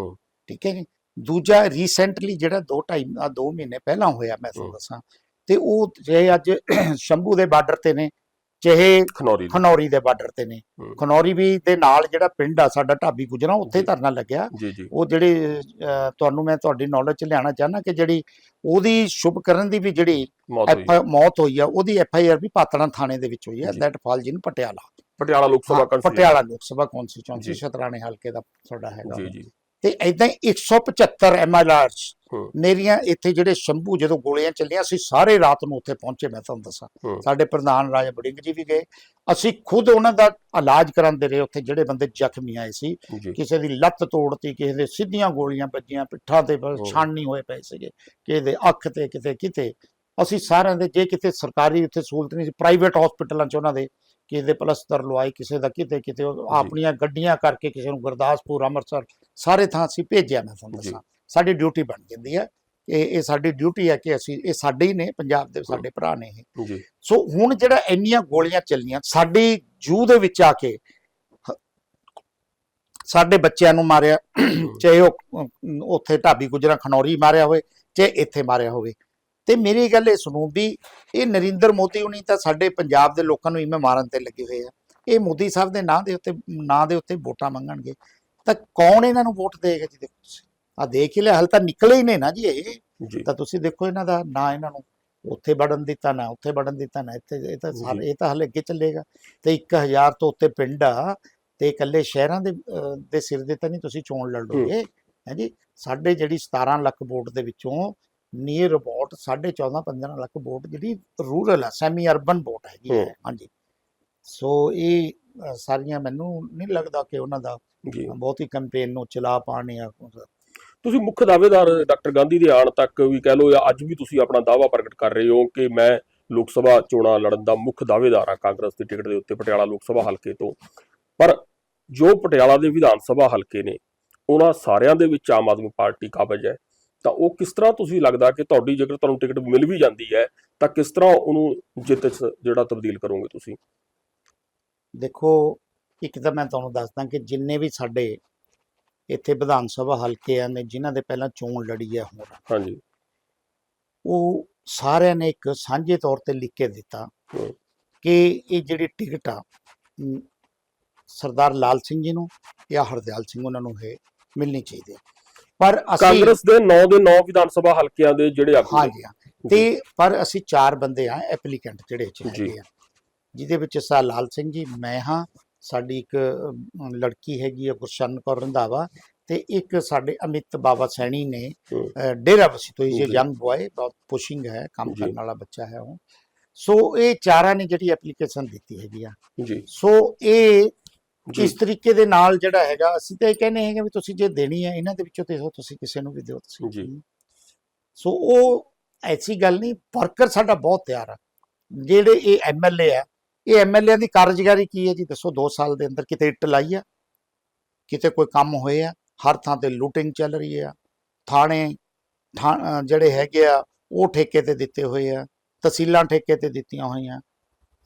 ਠੀਕ ਹੈ ਜੀ? ਦੂਜਾ ਰੀਸੈਂਟਲੀ ਜਿਹੜਾ 2 2.5 ਆ 2 ਮਹੀਨੇ ਪਹਿਲਾਂ ਹੋਇਆ ਮੈਂ ਤੁਹਾਨੂੰ। ਦੱਸਾਂ ਤੇ ਉਹ ਜੇ ਅੱਜ ਸ਼ੰਭੂ ਦੇ ਬਾਰਡਰ ਤੇ ਨੇ ਚਾਹੇ ਖਨੌਰੀ ਦੀ। ਖਨੌਰੀ ਦੇ ਬਾਰਡਰ ਤੇ ਨੇ। ਖਨੌਰੀ ਵੀ ਦੇ ਨਾਲ ਜਿਹੜਾ ਪਿੰਡ ਆ ਸਾਡਾ ਢਾਬੀ ਗੁਜਰਾ ਉੱਥੇ। ਧਰਨਾ ਲੱਗਿਆ ਉਹ ਜਿਹੜੇ ਤੁਹਾਨੂੰ ਮੈਂ ਤੁਹਾਡੀ ਨੌਲੇਜ ਚ ਲਿਆਉਣਾ ਚਾਹਨਾ ਕਿ ਜਿਹੜੀ ਉਹਦੀ ਸ਼ੁਭ ਕਰਨ ਦੀ ਵੀ ਜਿਹੜੀ ਮੌਤ ਹੋਈ ਆ ਉਹਦੀ ਐਫ ਆਈ ਆਰ ਵੀ ਪਾਤੜਾਂ ਥਾਣੇ ਦੇ ਵਿੱਚ ਹੋਈ ਆ। That falls in Patiala Patiala Lok Sabha constituency Patiala Lok Sabha constituency. ਸ਼ਤਰਾਣੇ ਹਲਕੇ ਦਾ ਤੁਹਾਡਾ ਹੈਗਾ ਜੀ ਜੀ ਤੇ ਇਦਾਂ 175 ਐਮਐਲਆਰਸ। ਮੇਰੀਆਂ ਇੱਥੇ ਜਿਹੜੇ ਸ਼ੰਭੂ ਜਦੋਂ ਗੋਲੀਆਂ ਚੱਲੀਆਂ ਸੀ ਸਾਰੇ ਰਾਤ ਨੂੰ ਉੱਥੇ ਪਹੁੰਚੇ ਮੈਂ ਤੁਹਾਨੂੰ ਦੱਸਾਂ। ਸਾਡੇ ਪ੍ਰਧਾਨ ਰਾਜਾ ਬੜਿੰਗ ਜੀ ਵੀ ਗਏ ਅਸੀਂ ਖੁਦ ਉਹਨਾਂ ਦਾ ਇਲਾਜ ਕਰਾਉਂਦੇ ਰਹੇ ਉੱਥੇ ਜਿਹੜੇ ਬੰਦੇ ਜ਼ਖਮੀ ਆਏ ਸੀ ਕਿਸੇ ਦੀ ਲੱਤ ਤੋੜਤੀ ਕਿਸੇ ਦੇ ਸਿੱਧੀਆਂ ਗੋਲੀਆਂ ਵੱਜੀਆਂ ਪਿੱਠਾਂ ਤੇ। ਛਾਣਨੀ ਹੋਏ ਪਏ ਸੀਗੇ ਕਿਸੇ ਦੇ ਅੱਖ ਤੇ ਕਿਤੇ ਕਿਤੇ ਅਸੀਂ ਸਾਰਿਆਂ ਦੇ ਜੇ ਕਿਤੇ ਸਰਕਾਰੀ ਉੱਥੇ ਸਹੂਲਤ ਨਹੀਂ ਸੀ ਪ੍ਰਾਈਵੇਟ ਹਸਪੀਟਲਾਂ 'ਚ ਉਹਨਾਂ ਦੇ ਕਿਸੇ ਦੇ ਪਲਸਤਰ ਲਵਾਈ ਕਿਸੇ ਦਾ ਕਿਤੇ ਕਿਤੇ ਉਹ। ਆਪਣੀਆਂ ਗੱਡੀਆਂ ਕਰਕੇ ਕਿਸੇ ਨੂੰ ਗੁਰਦਾਸਪੁਰ ਅੰਮ੍ਰਿਤਸਰ ਸਾਰੇ ਥਾਂ ਅਸੀਂ ਭੇਜਿਆ ਮੈਂ ਤੁਹਾਨੂੰ। ਦੱਸਾਂ। ਸਾਡੀ ਡਿਊਟੀ ਬਣ ਜਾਂਦੀ ਹੈ ਇਹ ਇਹ ਸਾਡੀ ਡਿਊਟੀ ਹੈ ਕਿ ਅਸੀਂ ਇਹ ਸਾਡੇ ਹੀ ਨੇ ਪੰਜਾਬ ਦੇ ਸਾਡੇ ਭਰਾ ਨੇ ਇਹ। ਸੋ ਹੁਣ ਜਿਹੜਾ ਇੰਨੀਆਂ ਗੋਲੀਆਂ ਚੱਲੀਆਂ ਸਾਡੀ ਜੂ ਦੇ ਵਿੱਚ ਆ ਕੇ ਸਾਡੇ ਬੱਚਿਆਂ ਨੂੰ ਮਾਰਿਆ ਚਾਹੇ ਉਹ ਉੱਥੇ ਢਾਬੀ ਗੁਜਰਾ ਖਨੌਰੀ ਮਾਰਿਆ ਹੋਵੇ ਚਾਹੇ ਇੱਥੇ ਮਾਰਿਆ ਹੋਵੇ। ਤੇ ਮੇਰੀ ਗੱਲ ਇਹ ਸੁਣੋ ਵੀ ਇਹ ਨਰਿੰਦਰ ਮੋਦੀ ਹੁਣੀ ਤਾਂ ਸਾਡੇ ਪੰਜਾਬ ਦੇ ਲੋਕਾਂ ਨੂੰ ਇਵੇਂ ਮਾਰਨ ਤੇ ਲੱਗੇ ਹੋਏ ਆ। ਇਹ ਮੋਦੀ ਸਾਹਿਬ ਦੇ ਨਾਂ ਦੇ ਉੱਤੇ ਨਾਂ ਦੇ ਉੱਤੇ ਵੋਟਾਂ ਮੰਗਣਗੇ। ਤਾਂ ਕੌਣ ਇਹਨਾਂ ਨੂੰ ਵੋਟ ਦੇਗਾ ਜੀ ਦੇਖੋ ਆ ਦੇਖ ਹੀ ਲਿਆ ਹਲ ਤਾਂ ਨਿਕਲੇ ਹੀ ਨੇ ਨਾ ਜੀ ਇਹ। ਜੀ। ਤਾਂ ਤੁਸੀਂ ਦੇਖੋ ਇਹਨਾਂ ਦਾ ਨਾ ਇਹਨਾਂ ਨੂੰ ਉੱਥੇ ਵੜਨ ਦਿੱਤਾ ਨਾ ਉੱਥੇ ਵੜਨ ਦਿੱਤਾ ਨਾ ਇੱਥੇ ਇਹ ਤਾਂ ਜੀ। ਇਹ ਤਾਂ ਹਲੇ ਅੱਗੇ ਚੱਲੇਗਾ। ਤੇ 1000 ਤੋਂ ਉੱਤੇ ਪਿੰਡ ਆ ਤੇ ਇਕੱਲੇ ਸ਼ਹਿਰਾਂ ਦੇ ਦੇ ਸਿਰ ਦੇ ਤਾਂ ਨਹੀਂ ਤੁਸੀਂ ਚੋਣ ਲੜੋਗੇ। ਹਾਂਜੀ ਸਾਡੇ ਜਿਹੜੀ 17 ਲੱਖ ਵੋਟ ਦੇ ਵਿੱਚੋਂ ਨੀਅਰ ਅਬਾਊਟ 14.5 15 ਲੱਖ ਵੋਟ ਜਿਹੜੀ ਰੂਰਲ ਆ ਸੈਮੀ ਅਰਬਨ ਵੋਟ ਹੈਗੀ ਹੈ ਹੂੰ। ਹਾਂਜੀ। ਸੋ ਇਹ ਸਾਰੀਆਂ ਮੈਨੂੰ ਨਹੀਂ ਲੱਗਦਾ ਕਿ ਉਹਨਾਂ ਦਾ ਜੀ। ਬਹੁਤੀ ਕੈਂਪੇਨ ਨੂੰ ਚਲਾ ਪਾਣੇ ਆ ਤੁਸੀਂ ਮੁੱਖ ਦਾਅਵੇਦਾਰ ਡਾਕਟਰ ਗਾਂਧੀ ਦੇ ਆਉਣ ਤੱਕ ਵੀ ਕਹਿ ਲਓ ਜਾਂ ਅੱਜ ਵੀ ਤੁਸੀਂ ਆਪਣਾ ਦਾਅਵਾ ਪ੍ਰਗਟ ਕਰ ਰਹੇ ਹੋ ਕਿ ਮੈਂ ਲੋਕ ਸਭਾ ਚੋਣਾਂ ਲੜਨ ਦਾ ਮੁੱਖ ਦਾਅਵੇਦਾਰ ਹਾਂ ਕਾਂਗਰਸ ਦੀ ਟਿਕਟ ਦੇ ਉੱਤੇ ਪਟਿਆਲਾ ਲੋਕ ਸਭਾ ਹਲਕੇ ਤੋਂ। ਪਰ ਜੋ ਪਟਿਆਲਾ ਦੇ ਵਿਧਾਨ ਸਭਾ ਹਲਕੇ ਨੇ ਉਹਨਾਂ ਸਾਰਿਆਂ ਦੇ ਵਿੱਚ ਆਮ ਆਦਮੀ ਪਾਰਟੀ ਕਾਬਜ ਹੈ। ਤਾਂ ਉਹ ਕਿਸ ਤਰ੍ਹਾਂ ਤੁਸੀਂ ਲੱਗਦਾ ਕਿ ਤੁਹਾਡੀ ਜੇਕਰ ਤੁਹਾਨੂੰ ਟਿਕਟ ਮਿਲ ਵੀ ਜਾਂਦੀ ਹੈ ਤਾਂ ਕਿਸ ਤਰ੍ਹਾਂ ਉਹਨੂੰ ਜਿੱਤ ਜਿਹੜਾ ਤਬਦੀਲ ਕਰੋਗੇ ਤੁਸੀਂ? ਦੇਖੋ ਇੱਕ ਤਾਂ ਮੈਂ ਤੁਹਾਨੂੰ ਦੱਸਦਾ ਕਿ ਜਿੰਨੇ ਵੀ ਸਾਡੇ ਇੱਥੇ ਵਿਧਾਨ ਸਭਾ ਹਲਕੇ ਆ ਨੇ ਜਿਨ੍ਹਾਂ ਦੇ ਪਹਿਲਾਂ ਚੋਣ ਲੜੀ ਹੈ ਹੁਣ ਹਾਂਜੀ। ਉਹ ਸਾਰਿਆਂ ਨੇ ਇੱਕ ਸਾਂਝੇ ਤੌਰ ਤੇ ਲਿਖ ਕੇ ਦਿੱਤਾ ਹੂੰ। ਕਿ ਇਹ ਜਿਹੜੀ ਟਿਕਟ ਆ ਸਰਦਾਰ ਲਾਲ ਸਿੰਘ ਜੀ ਨੂੰ ਜਾਂ ਹਰਦਿਆਲ ਸਿੰਘ ਉਹਨਾਂ ਨੂੰ ਇਹ ਮਿਲਣੀ ਚਾਹੀਦੀ ਹੈ। ਪਰ ਅਸੀਂ ਕਾਂਗਰਸ ਦੇ 9 ਦੇ 9 ਵਿਧਾਨ ਸਭਾ ਹਲਕਿਆਂ ਦੇ ਜਿਹੜੇ ਆਗੂ। ਹਾਂਜੀ ਤੇ ਪਰ ਅਸੀਂ ਚਾਰ ਬੰਦੇ ਆ ਐਪਲੀਕੈਂਟ ਜਿਹੜੇ ਚ। ਹੈਗੇ ਆ ਜਿਹਦੇ ਵਿੱਚ ਸਾ ਲਾਲ ਸਿੰਘ ਜੀ ਮੈਂ ਹਾਂ ਸਾਡੀ ਇੱਕ ਲੜਕੀ ਹੈਗੀ ਆ ਗੁਰਸ਼ਨ ਕੌਰ ਰੰਧਾਵਾ ਤੇ ਇੱਕ ਸਾਡੇ ਅਮਿਤ ਬਾਬਾ ਸੈਣੀ ਨੇ ਡੇਰਾ ਬਸੀ ਤੋਂ ਇਹ। ਯੰਗ ਬॉय ਬਹੁਤ ਪੁਸ਼ਿੰਗ ਹੈ ਕੰਮ। ਕਰਨ ਵਾਲਾ ਬੱਚਾ ਹੈ ਉਹ ਸੋ ਇਹ ਚਾਰਾਂ ਨੇ ਜਿਹੜੀ ਐਪਲੀਕੇਸ਼ਨ ਦਿੱਤੀ ਹੈਗੀ ਆ ਜੀ ਸੋ ਇਹ ਇਸ ਤਰੀਕੇ ਦੇ ਨਾਲ ਜਿਹੜਾ ਹੈਗਾ ਅਸੀਂ ਤਾਂ ਇਹ ਕਹਿੰਦੇ ਹੈਗੇ ਵੀ ਤੁਸੀਂ ਜੇ ਦੇਣੀ ਹੈ ਇਹਨਾਂ ਦੇ ਵਿੱਚੋਂ ਤੇ ਤੁਸੀਂ ਕਿਸੇ ਨੂੰ ਵੀ ਦਿਓ ਤੁਸੀਂ ਜੀ। ਸੋ ਉਹ ਐਸੀ ਗੱਲ ਨਹੀਂ ਵਰਕਰ ਸਾਡਾ ਬਹੁਤ ਤਿਆਰ ਆ। ਜਿਹੜੇ ਇਹ ਐਮਐਲਏ ਆ ਇਹ ਐਮਐਲਏ ਦੀ ਕਾਰਜਕਾਰੀ ਕੀ ਹੈ ਜੀ? ਦੱਸੋ 2 ਸਾਲ ਦੇ ਅੰਦਰ ਕਿਤੇ ਇੱਟ ਲਾਈ ਆ ਕਿਤੇ ਕੋਈ ਕੰਮ ਹੋਏ ਆ ਹਰ ਥਾਂ ਤੇ ਲੂਟਿੰਗ ਚੱਲ ਰਹੀ ਆ ਥਾਣੇ ਜਿਹੜੇ ਹੈਗੇ ਆ ਉਹ ਠੇਕੇ ਤੇ ਦਿੱਤੇ ਹੋਏ ਆ ਤਹਿਸੀਲਾਂ ਠੇਕੇ ਤੇ ਦਿੱਤੀਆਂ ਹੋਈਆਂ।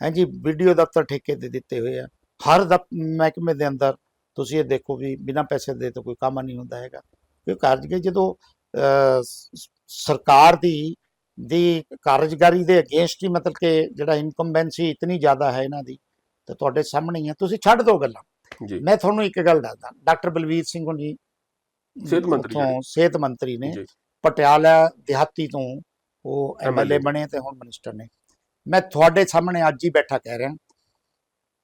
ਹਾਂਜੀ ਵੀਡੀਓ ਦਫ਼ਤਰ ਠੇਕੇ ਤੇ ਦਿੱਤੇ ਹੋਏ ਆ। ਹਰ ਦਫ ਮਹਿਕਮੇ ਦੇ ਅੰਦਰ ਤੁਸੀਂ ਇਹ ਦੇਖੋ ਵੀ ਬਿਨਾਂ ਪੈਸੇ ਦੇ ਤਾਂ ਕੋਈ ਕੰਮ ਨਹੀਂ ਹੁੰਦਾ ਹੈਗਾ। ਕਿਉਂ? ਕਾਰਜਗੇ ਜਦੋਂ ਅਹ, ਸ- ਸਰਕਾਰ ਦੀ ਦੀ ਕਾਰਜਕਾਰੀ ਦੇ ਅਗੇਂਸਟ ਹੀ ਮਤਲਬ ਕਿ ਜਿਹੜਾ ਇਨਕੰਬੈਂਸੀ ਇਤਨੀ ਜ਼ਿਆਦਾ ਹੈ ਇਹਨਾਂ ਦੀ ਤੇ ਤੁਹਾਡੇ ਸਾਹਮਣੇ ਹੀ ਹੈ ਤੁਸੀਂ ਛੱਡ ਦਿਓ ਗੱਲਾਂ। ਜੀ। ਮੈਂ ਤੁਹਾਨੂੰ ਇੱਕ ਗੱਲ ਦੱਸਦਾ। ਡਾਕਟਰ ਬਲਵੀਰ ਸਿੰਘ ਜੀ ਸਿਹਤ ਮੰਤਰੀ ਉੱਥੋਂ ਸਿਹਤ ਮੰਤਰੀ ਨੇ ਜੀ। ਪਟਿਆਲਾ ਦਿਹਾਤੀ ਤੋਂ ਉਹ ਐਮਐਲਏ MLA ਬਣੇ ਤੇ ਹੁਣ ਮਿਨਿਸਟਰ ਨੇ। ਮੈਂ ਤੁਹਾਡੇ ਸਾਹਮਣੇ ਅੱਜ ਹੀ ਬੈਠਾ ਕਹਿ ਰਿਹਾ।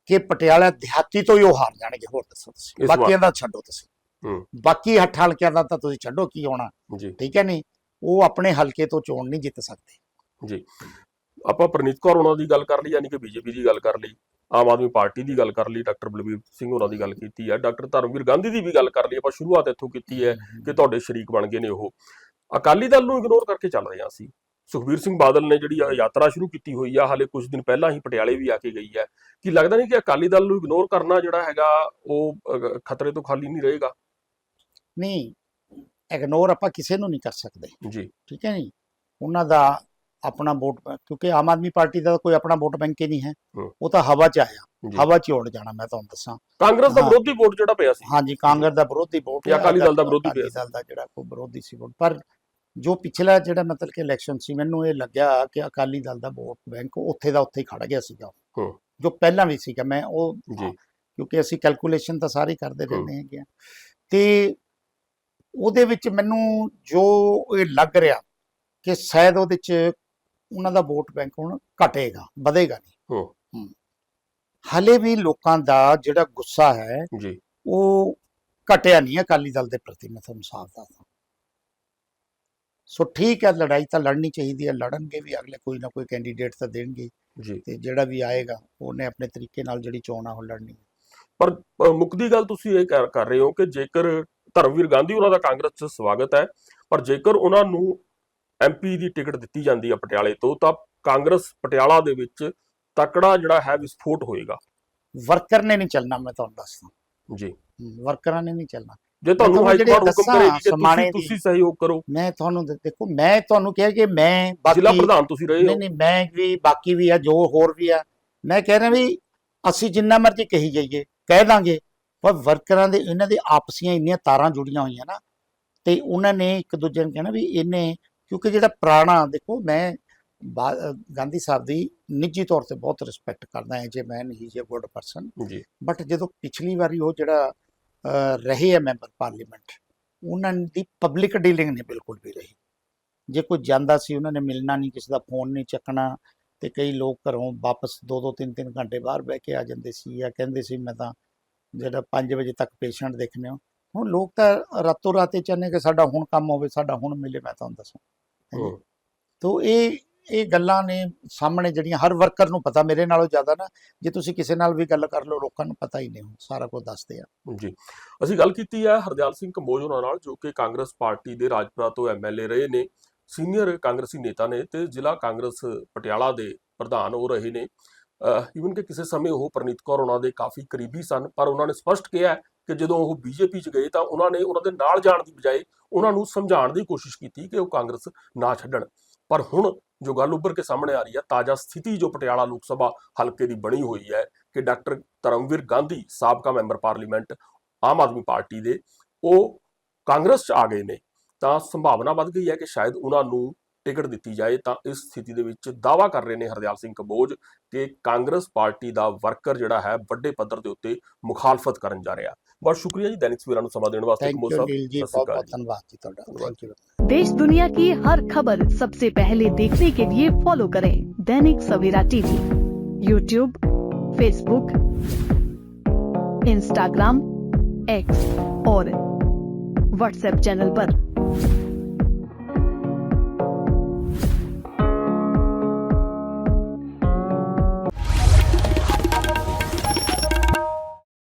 ਕਿ ਪਟਿਆਲਾ ਦਿਹਾਤੀ ਤੋਂ ਹੀ ਉਹ ਹਾਰ ਜਾਣਗੇ ਹੋਰ ਦੱਸੋ ਤੁਸੀਂ। ਬਾਕੀਆਂ ਦਾ ਛੱਡੋ ਤੁਸੀਂ। ਹੂੰ। ਬਾਕੀ ਹੱਠ ਹਲਕਿਆਂ ਦਾ ਤਾਂ ਤੁਸੀਂ ਛੱਡੋ ਕੀ ਹੋਣਾ ਠੀਕ ਹੈ ਨਹੀਂ? ਉਹ ਆਪਣੇ ਹਲਕੇ ਤੋਂ ਚੋਣ ਨਹੀਂ ਜਿੱਤ ਸਕਦੇ। ਜੀ। ਆਪਾਂ ਪ੍ਰਨੀਤ ਕੌਰ ਉਹਨਾਂ ਦੀ ਗੱਲ ਕਰ ਲਈ ਯਾਨੀ ਕਿ ਬੀਜੇਪੀ ਦੀ ਗੱਲ ਕਰ ਲਈ ਆਮ ਆਦਮੀ ਪਾਰਟੀ ਦੀ ਗੱਲ ਕਰ ਲਈ ਡਾਕਟਰ ਬਲਬੀਰ ਸਿੰਘ ਉਹਨਾਂ ਦੀ ਗੱਲ ਕੀਤੀ ਹੈ ਡਾਕਟਰ ਧਰਮਵੀਰ ਗਾਂਧੀ ਦੀ ਵੀ ਗੱਲ ਕਰ ਲਈ ਆਪਾਂ ਸ਼ੁਰੂਆਤ ਇੱਥੋਂ ਕੀਤੀ ਹੈ ਕਿ ਤੁਹਾਡੇ ਸ਼ਰੀਕ ਬਣ ਗਏ ਨੇ ਉਹ। ਅਕਾਲੀ ਦਲ ਨੂੰ ਇਗਨੋਰ ਕਰਕੇ ਚੱਲ ਰਹੇ ਹਾਂ ਅਸੀਂ। ਸੁਖਬੀਰ ਸਿੰਘ ਬਾਦਲ ਨੇ ਜਿਹੜੀ ਯਾਤਰਾ ਸ਼ੁਰੂ ਕੀਤੀ ਹੋਈ ਆ ਹਾਲੇ ਕੁਝ ਦਿਨ ਪਹਿਲਾਂ ਹੀ ਪਟਿਆਲੇ ਵੀ ਆ ਕੇ ਗਈ ਹੈ। ਕੀ ਲੱਗਦਾ ਨਹੀਂ ਕਿ ਅਕਾਲੀ ਦਲ ਨੂੰ ਇਗਨੋਰ ਕਰਨਾ ਜਿਹੜਾ ਹੈਗਾ ਉਹ ਖਤਰੇ ਤੋਂ ਖਾਲੀ ਨਹੀਂ ਰਹੇਗਾ? ਨਹੀਂ ਇਗਨੋਰ ਆਪਾਂ ਕਿਸੇ ਨੂੰ ਨਹੀਂ ਕਰ ਸਕਦੇ। ਜੀ। ਠੀਕ ਹੈ ਨਹੀਂ? ਉਹਨਾਂ ਦਾ ਆਪਣਾ ਵੋਟ ਕਿਉਂਕਿ ਆਮ ਆਦਮੀ ਪਾਰਟੀ ਦਾ ਕੋਈ ਆਪਣਾ ਵੋਟ ਬੈਂਕ ਹੀ ਨਹੀਂ ਹੈ। ਉਹ ਤਾਂ ਹਵਾ 'ਚ ਆਇਆ। ਹਵਾ 'ਚ ਉੱਡ ਜਾਣਾ ਮੈਂ ਤੁਹਾਨੂੰ ਦੱਸਾਂ। ਕਾਂਗਰਸ ਦਾ। ਵਿਰੋਧੀ ਵੋਟ ਜਿਹੜਾ ਪਿਆ ਸੀ। ਹਾਂਜੀ ਕਾਂਗਰਸ ਦਾ ਵਿਰੋਧੀ ਵੋਟ ਜਾਂ ਅਕਾਲੀ ਦਲ ਦਾ ਵਿਰੋਧੀ ਪਿਆ ਦਲ ਦਾ ਜਿਹੜਾ ਕੋਈ ਵਿਰੋਧੀ ਸੀ ਵੋਟ। ਪਰ ਜੋ ਪਿਛਲਾ ਜਿਹੜਾ ਮਤਲਬ ਕਿ ਇਲੈਕਸ਼ਨ ਸੀ ਮੈਨੂੰ ਇਹ ਲੱਗਿਆ ਕਿ ਅਕਾਲੀ ਦਲ ਦਾ ਵੋਟ ਬੈਂਕ ਉੱਥੇ ਦਾ ਉੱਥੇ ਹੀ ਖੜ ਗਿਆ ਸੀਗਾ। ਹੂੰ। ਜੋ ਪਹਿਲਾਂ ਵੀ ਸੀਗਾ ਮੈਂ ਉਹ ਜੀ। ਕਿਉਂਕਿ ਅਸੀਂ ਕੈਲਕੂਲੇਸ਼ਨ ਤਾਂ ਸਾਰੀ ਕਰਦੇ। ਰਹਿੰਦੇ ਹੈਗੇ ਤੇ ਉਹਦੇ ਵਿੱਚ ਮੈਨੂੰ ਜੋ ਇਹ ਲੱਗ ਰਿਹਾ ਕਿ ਸ਼ਾਇਦ ਉਹਦੇ ਚ ਉਹਨਾਂ ਦਾ ਵੋਟ ਬੈਂਕ ਹੁਣ ਘਟੇਗਾ ਵਧੇਗਾ ਨਹੀਂ। ਹਲੇ ਵੀ ਲੋਕਾਂ ਦਾ ਜਿਹੜਾ ਗੁੱਸਾ ਹੈ ਜੀ। ਉਹ ਘਟਿਆ ਨਹੀਂ ਹੈ ਅਕਾਲੀ ਦਲ ਦੇ ਪ੍ਰਤੀ ਮੈਂ ਤੁਹਾਨੂੰ ਸਾਫ਼ ਦੱਸਦਾ। ਸੋ ਠੀਕ ਹੈ ਲੜਾਈ ਤਾਂ ਲੜਨੀ ਚਾਹੀਦੀ ਹੈ ਲੜਨਗੇ ਵੀ ਅਗਲੇ ਕੋਈ ਨਾ ਕੋਈ ਕੈਂਡੀਡੇਟ ਤਾਂ ਦੇਣਗੇ ਜੀ। ਤੇ ਜਿਹੜਾ ਵੀ ਆਏਗਾ ਉਹਨੇ ਆਪਣੇ ਤਰੀਕੇ ਨਾਲ ਜਿਹੜੀ ਚੋਣ ਆ ਉਹ ਲੜਨੀ। ਪਰ ਮੁੱਕਦੀ ਗੱਲ ਤੁਸੀਂ ਇਹ ਕਰ ਰਹੇ ਹੋ ਕਿ ਜੇਕਰ ਧਰਮਵੀਰ ਗਾਂਧੀ ਉਹਨਾਂ ਦਾ ਕਾਂਗਰਸ 'ਚ ਸਵਾਗਤ ਹੈ ਪਰ ਜੇਕਰ ਉਹਨਾਂ ਨੂੰ ਐਮਪੀ ਦੀ ਟਿਕਟ ਦਿੱਤੀ ਜਾਂਦੀ ਹੈ ਪਟਿਆਲੇ ਤੋਂ ਤਾਂ ਕਾਂਗਰਸ ਪਟਿਆਲਾ ਦੇ ਵਿੱਚ ਤਕੜਾ ਜਿਹੜਾ ਹੈ ਵਿਸਫੋਟ ਹੋਏਗਾ। ਵਰਕਰ ਨੇ ਨਹੀਂ ਚੱਲਣਾ ਮੈਂ ਤੁਹਾਨੂੰ ਦੱਸਦਾ। ਜੀ। ਵਰਕਰਾਂ ਨੇ ਨਹੀਂ ਚੱਲਣਾ। ਜੇ ਤੁਹਾਨੂੰ ਹਾਈ ਕਮਾਂਡ ਹੁਕਮ ਕਰੇਗੀ ਕਿ ਤੁਸੀਂ ਤੁਸੀਂ ਸਹਿਯੋਗ ਕਰੋ। ਮੈਂ ਤੁਹਾਨੂੰ ਦੇਖੋ ਮੈਂ ਤੁਹਾਨੂੰ ਕਿਹਾ ਕਿ ਮੈਂ ਜ਼ਿਲ੍ਹਾ ਪ੍ਰਧਾਨ ਤੁਸੀਂ ਰਹੇ ਨਹੀਂ ਹੋ। ਨਹੀਂ ਮੈਂ ਵੀ ਬਾਕੀ ਵੀ ਆ ਜੋ ਹੋਰ ਵੀ ਆ। ਮੈਂ ਕਹਿ ਰਿਹਾ ਵੀ ਅਸੀਂ ਜਿੰਨਾ ਮਰਜ਼ੀ ਕਹੀ ਜਾਈਏ ਕਹਿ ਦਾਂਗੇ ਪਰ ਵਰਕਰਾਂ ਦੇ ਇਹਨਾਂ ਦੇ ਆਪਸੀਆਂ ਇੰਨੀਆਂ ਤਾਰਾਂ ਜੁੜੀਆਂ ਹੋਈਆਂ ਨਾ ਤੇ ਉਹਨਾਂ ਨੇ ਇੱਕ ਦੂਜੇ ਨੂੰ ਕਹਿਣਾ ਵੀ ਇਹਨੇ ਕਿਉਂਕਿ ਜਿਹੜਾ ਪੁਰਾਣਾ ਦੇਖੋ ਮੈਂ ਗਾਂਧੀ ਸਾਹਿਬ ਦੀ ਨਿੱਜੀ ਤੌਰ ਤੇ ਬਹੁਤ ਰਿਸਪੈਕਟ ਕਰਦਾ ਹਾਂ ਜੇ ਮੈਨ ਹੀ ਜੇ ਗੁੱਡ ਪਰਸਨ ਜੀ। ਬਟ ਜਦੋਂ ਪਿਛਲੀ ਵਾਰੀ ਉਹ ਜਿਹੜਾ ਰਹੇ ਆ ਮੈਂਬਰ ਪਾਰਲੀਮੈਂਟ ਉਹਨਾਂ ਦੀ ਪਬਲਿਕ ਡੀਲਿੰਗ ਨਹੀਂ ਬਿਲਕੁਲ ਵੀ ਰਹੀ ਜੇ ਕੋਈ ਜਾਂਦਾ ਸੀ ਉਹਨਾਂ ਨੇ ਮਿਲਣਾ ਨਹੀਂ ਕਿਸੇ ਦਾ ਫੋਨ ਨਹੀਂ ਚੱਕਣਾ ਤੇ ਕਈ ਲੋਕ ਘਰੋਂ ਵਾਪਸ 2-2 3-3 ਘੰਟੇ ਬਾਹਰ ਬਹਿ ਕੇ ਆ ਜਾਂਦੇ ਸੀ ਜਾਂ ਕਹਿੰਦੇ ਸੀ ਮੈਂ ਤਾਂ ਜਿਹੜਾ 5 ਵਜੇ ਤੱਕ ਪੇਸ਼ੈਂਟ ਦੇਖਣੇ ਹੋ ਹੁਣ ਲੋਕ ਤਾਂ ਰਾਤੋਂ ਰਾਤੇ ਚਾਹੁੰਦੇ ਕਿ ਸਾਡਾ ਹੁਣ ਕੰਮ ਹੋਵੇ ਸਾਡਾ ਹੁਣ ਮਿਲੇ ਮੈਂ ਤੁਹਾਨੂੰ ਦੱਸਾਂ ਹਾਂਜੀ। ਹੂੰ। ਤੋ ਇਹ ਇਹ ਗੱਲਾਂ ਨੇ ਸਾਹਮਣੇ ਜਿਹੜੀਆਂ ਹਰ ਵਰਕਰ ਨੂੰ ਪਤਾ, ਮੇਰੇ ਨਾਲੋਂ ਜ਼ਿਆਦਾ ਨਾ, ਜੇ ਤੁਸੀਂ ਕਿਸੇ ਨਾਲ ਵੀ ਗੱਲ ਕਰ ਲਓ, ਲੋਕਾਂ ਨੂੰ ਪਤਾ ਹੀ ਨਹੀਂ ਸਾਰਾ ਕੁਝ ਦੱਸਦੇ ਆ। ਜੀ। ਅਸੀਂ ਗੱਲ ਕੀਤੀ ਹੈ ਹਰਦਿਆਲ ਸਿੰਘ ਕੰਬੋਜ ਉਹਨਾਂ ਨਾਲ, ਜੋ ਕਿ ਕਾਂਗਰਸ ਪਾਰਟੀ ਦੇ ਰਾਜਪੁਰਾ ਤੋਂ ਐਮਐਲਏ ਰਹੇ ਨੇ। ਸੀਨੀਅਰ ਕਾਂਗਰਸੀ ਨੇਤਾ ਨੇ ਤੇ ਜ਼ਿਲ੍ਹਾ ਕਾਂਗਰਸ ਪਟਿਆਲਾ ਦੇ ਪ੍ਰਧਾਨ ਉਹ ਰਹੇ ਨੇ। ਇਵਨ ਕਿ ਕਿਸੇ ਸਮੇਂ ਉਹ ਪ੍ਰਨੀਤ ਕੌਰ ਉਹਨਾਂ ਦੇ ਕਾਫੀ ਕਰੀਬੀ ਸਨ, ਪਰ ਉਹਨਾਂ ਨੇ ਸਪਸ਼ਟ ਕਿਹਾ ਕਿ ਜਦੋਂ ਉਹ ਬੀਜੇਪੀ 'ਚ ਗਏ ਤਾਂ ਉਹਨਾਂ ਨੇ ਉਹਨਾਂ ਦੇ ਨਾਲ ਜਾਣ ਦੀ ਬਜਾਏ ਉਹਨਾਂ ਨੂੰ ਸਮਝਾਉਣ ਦੀ ਕੋਸ਼ਿਸ਼ ਕੀਤੀ ਕਿ ਉਹ ਕਾਂਗਰਸ ਨਾ ਛੱਡਣ। ਪਰ ਹੁਣ ਜੋ ਗੱਲ ਉੱਭਰ ਕੇ ਸਾਹਮਣੇ ਆ ਰਹੀ ਹੈ ਤਾਜ਼ਾ ਸਥਿਤੀ ਜੋ ਪਟਿਆਲਾ ਲੋਕ ਸਭਾ ਹਲਕੇ ਦੀ ਬਣੀ ਹੋਈ ਹੈ ਕਿ ਡਾਕਟਰ ਧਰਮਵੀਰ ਗਾਂਧੀ, ਸਾਬਕਾ member parliament, Aam Aadmi party ਦੇ, ਉਹ ਕਾਂਗਰਸ 'ਚ ਆ ਗਏ ਨੇ, ਤਾਂ ਸੰਭਾਵਨਾ ਵੱਧ ਗਈ ਹੈ ਕਿ ਸ਼ਾਇਦ ਉਹਨਾਂ ਨੂੰ ਟਿਕਟ ਦਿੱਤੀ ਜਾਏ, ਤਾਂ ਇਸ ਸਥਿਤੀ ਦੇ ਵਿੱਚ ਦਾਵਾ ਕਰ ਰਹੇ ਨੇ ਹਰਦਿਆਲ ਸਿੰਘ ਕੰਬੋਜ ਕਿ ਕਾਂਗਰਸ ਪਾਰਟੀ ਦਾ ਵਰਕਰ ਜਿਹੜਾ ਹੈ, ਵੱਡੇ ਪੱਧਰ ਦੇ ਉੱਤੇ ਮੁਖਾਲਫਤ ਕਰਨ ਜਾ ਰਿਹਾ। ਬਹੁਤ ਸ਼ੁਕਰੀਆ ਜੀ ਦੈਨਿਕ ਸਵੇਰਾ ਨੂੰ ਸਮਾਂ ਦੇਣ ਵਾਸਤੇ ਥੈਂਕ ਕੰਬੋਜ ਯੂ ਸਾਹਿਬ ਨੀਲ ਜੀ ਸਤਿ ਸ਼੍ਰੀ ਬਹੁਤ ਅਕਾਲ ਬਹੁਤ ਜੀ। ਧੰਨਵਾਦ ਜੀ ਤੁਹਾਡਾ ਧੰਨਵਾਦ। ਥੈਂਕ ਯੂ देश दुनिया की हर खबर सबसे पहले देखने के लिए फॉलो करें Dainik Savera TV YouTube Facebook Instagram X और व्हाट्सएप चैनल पर।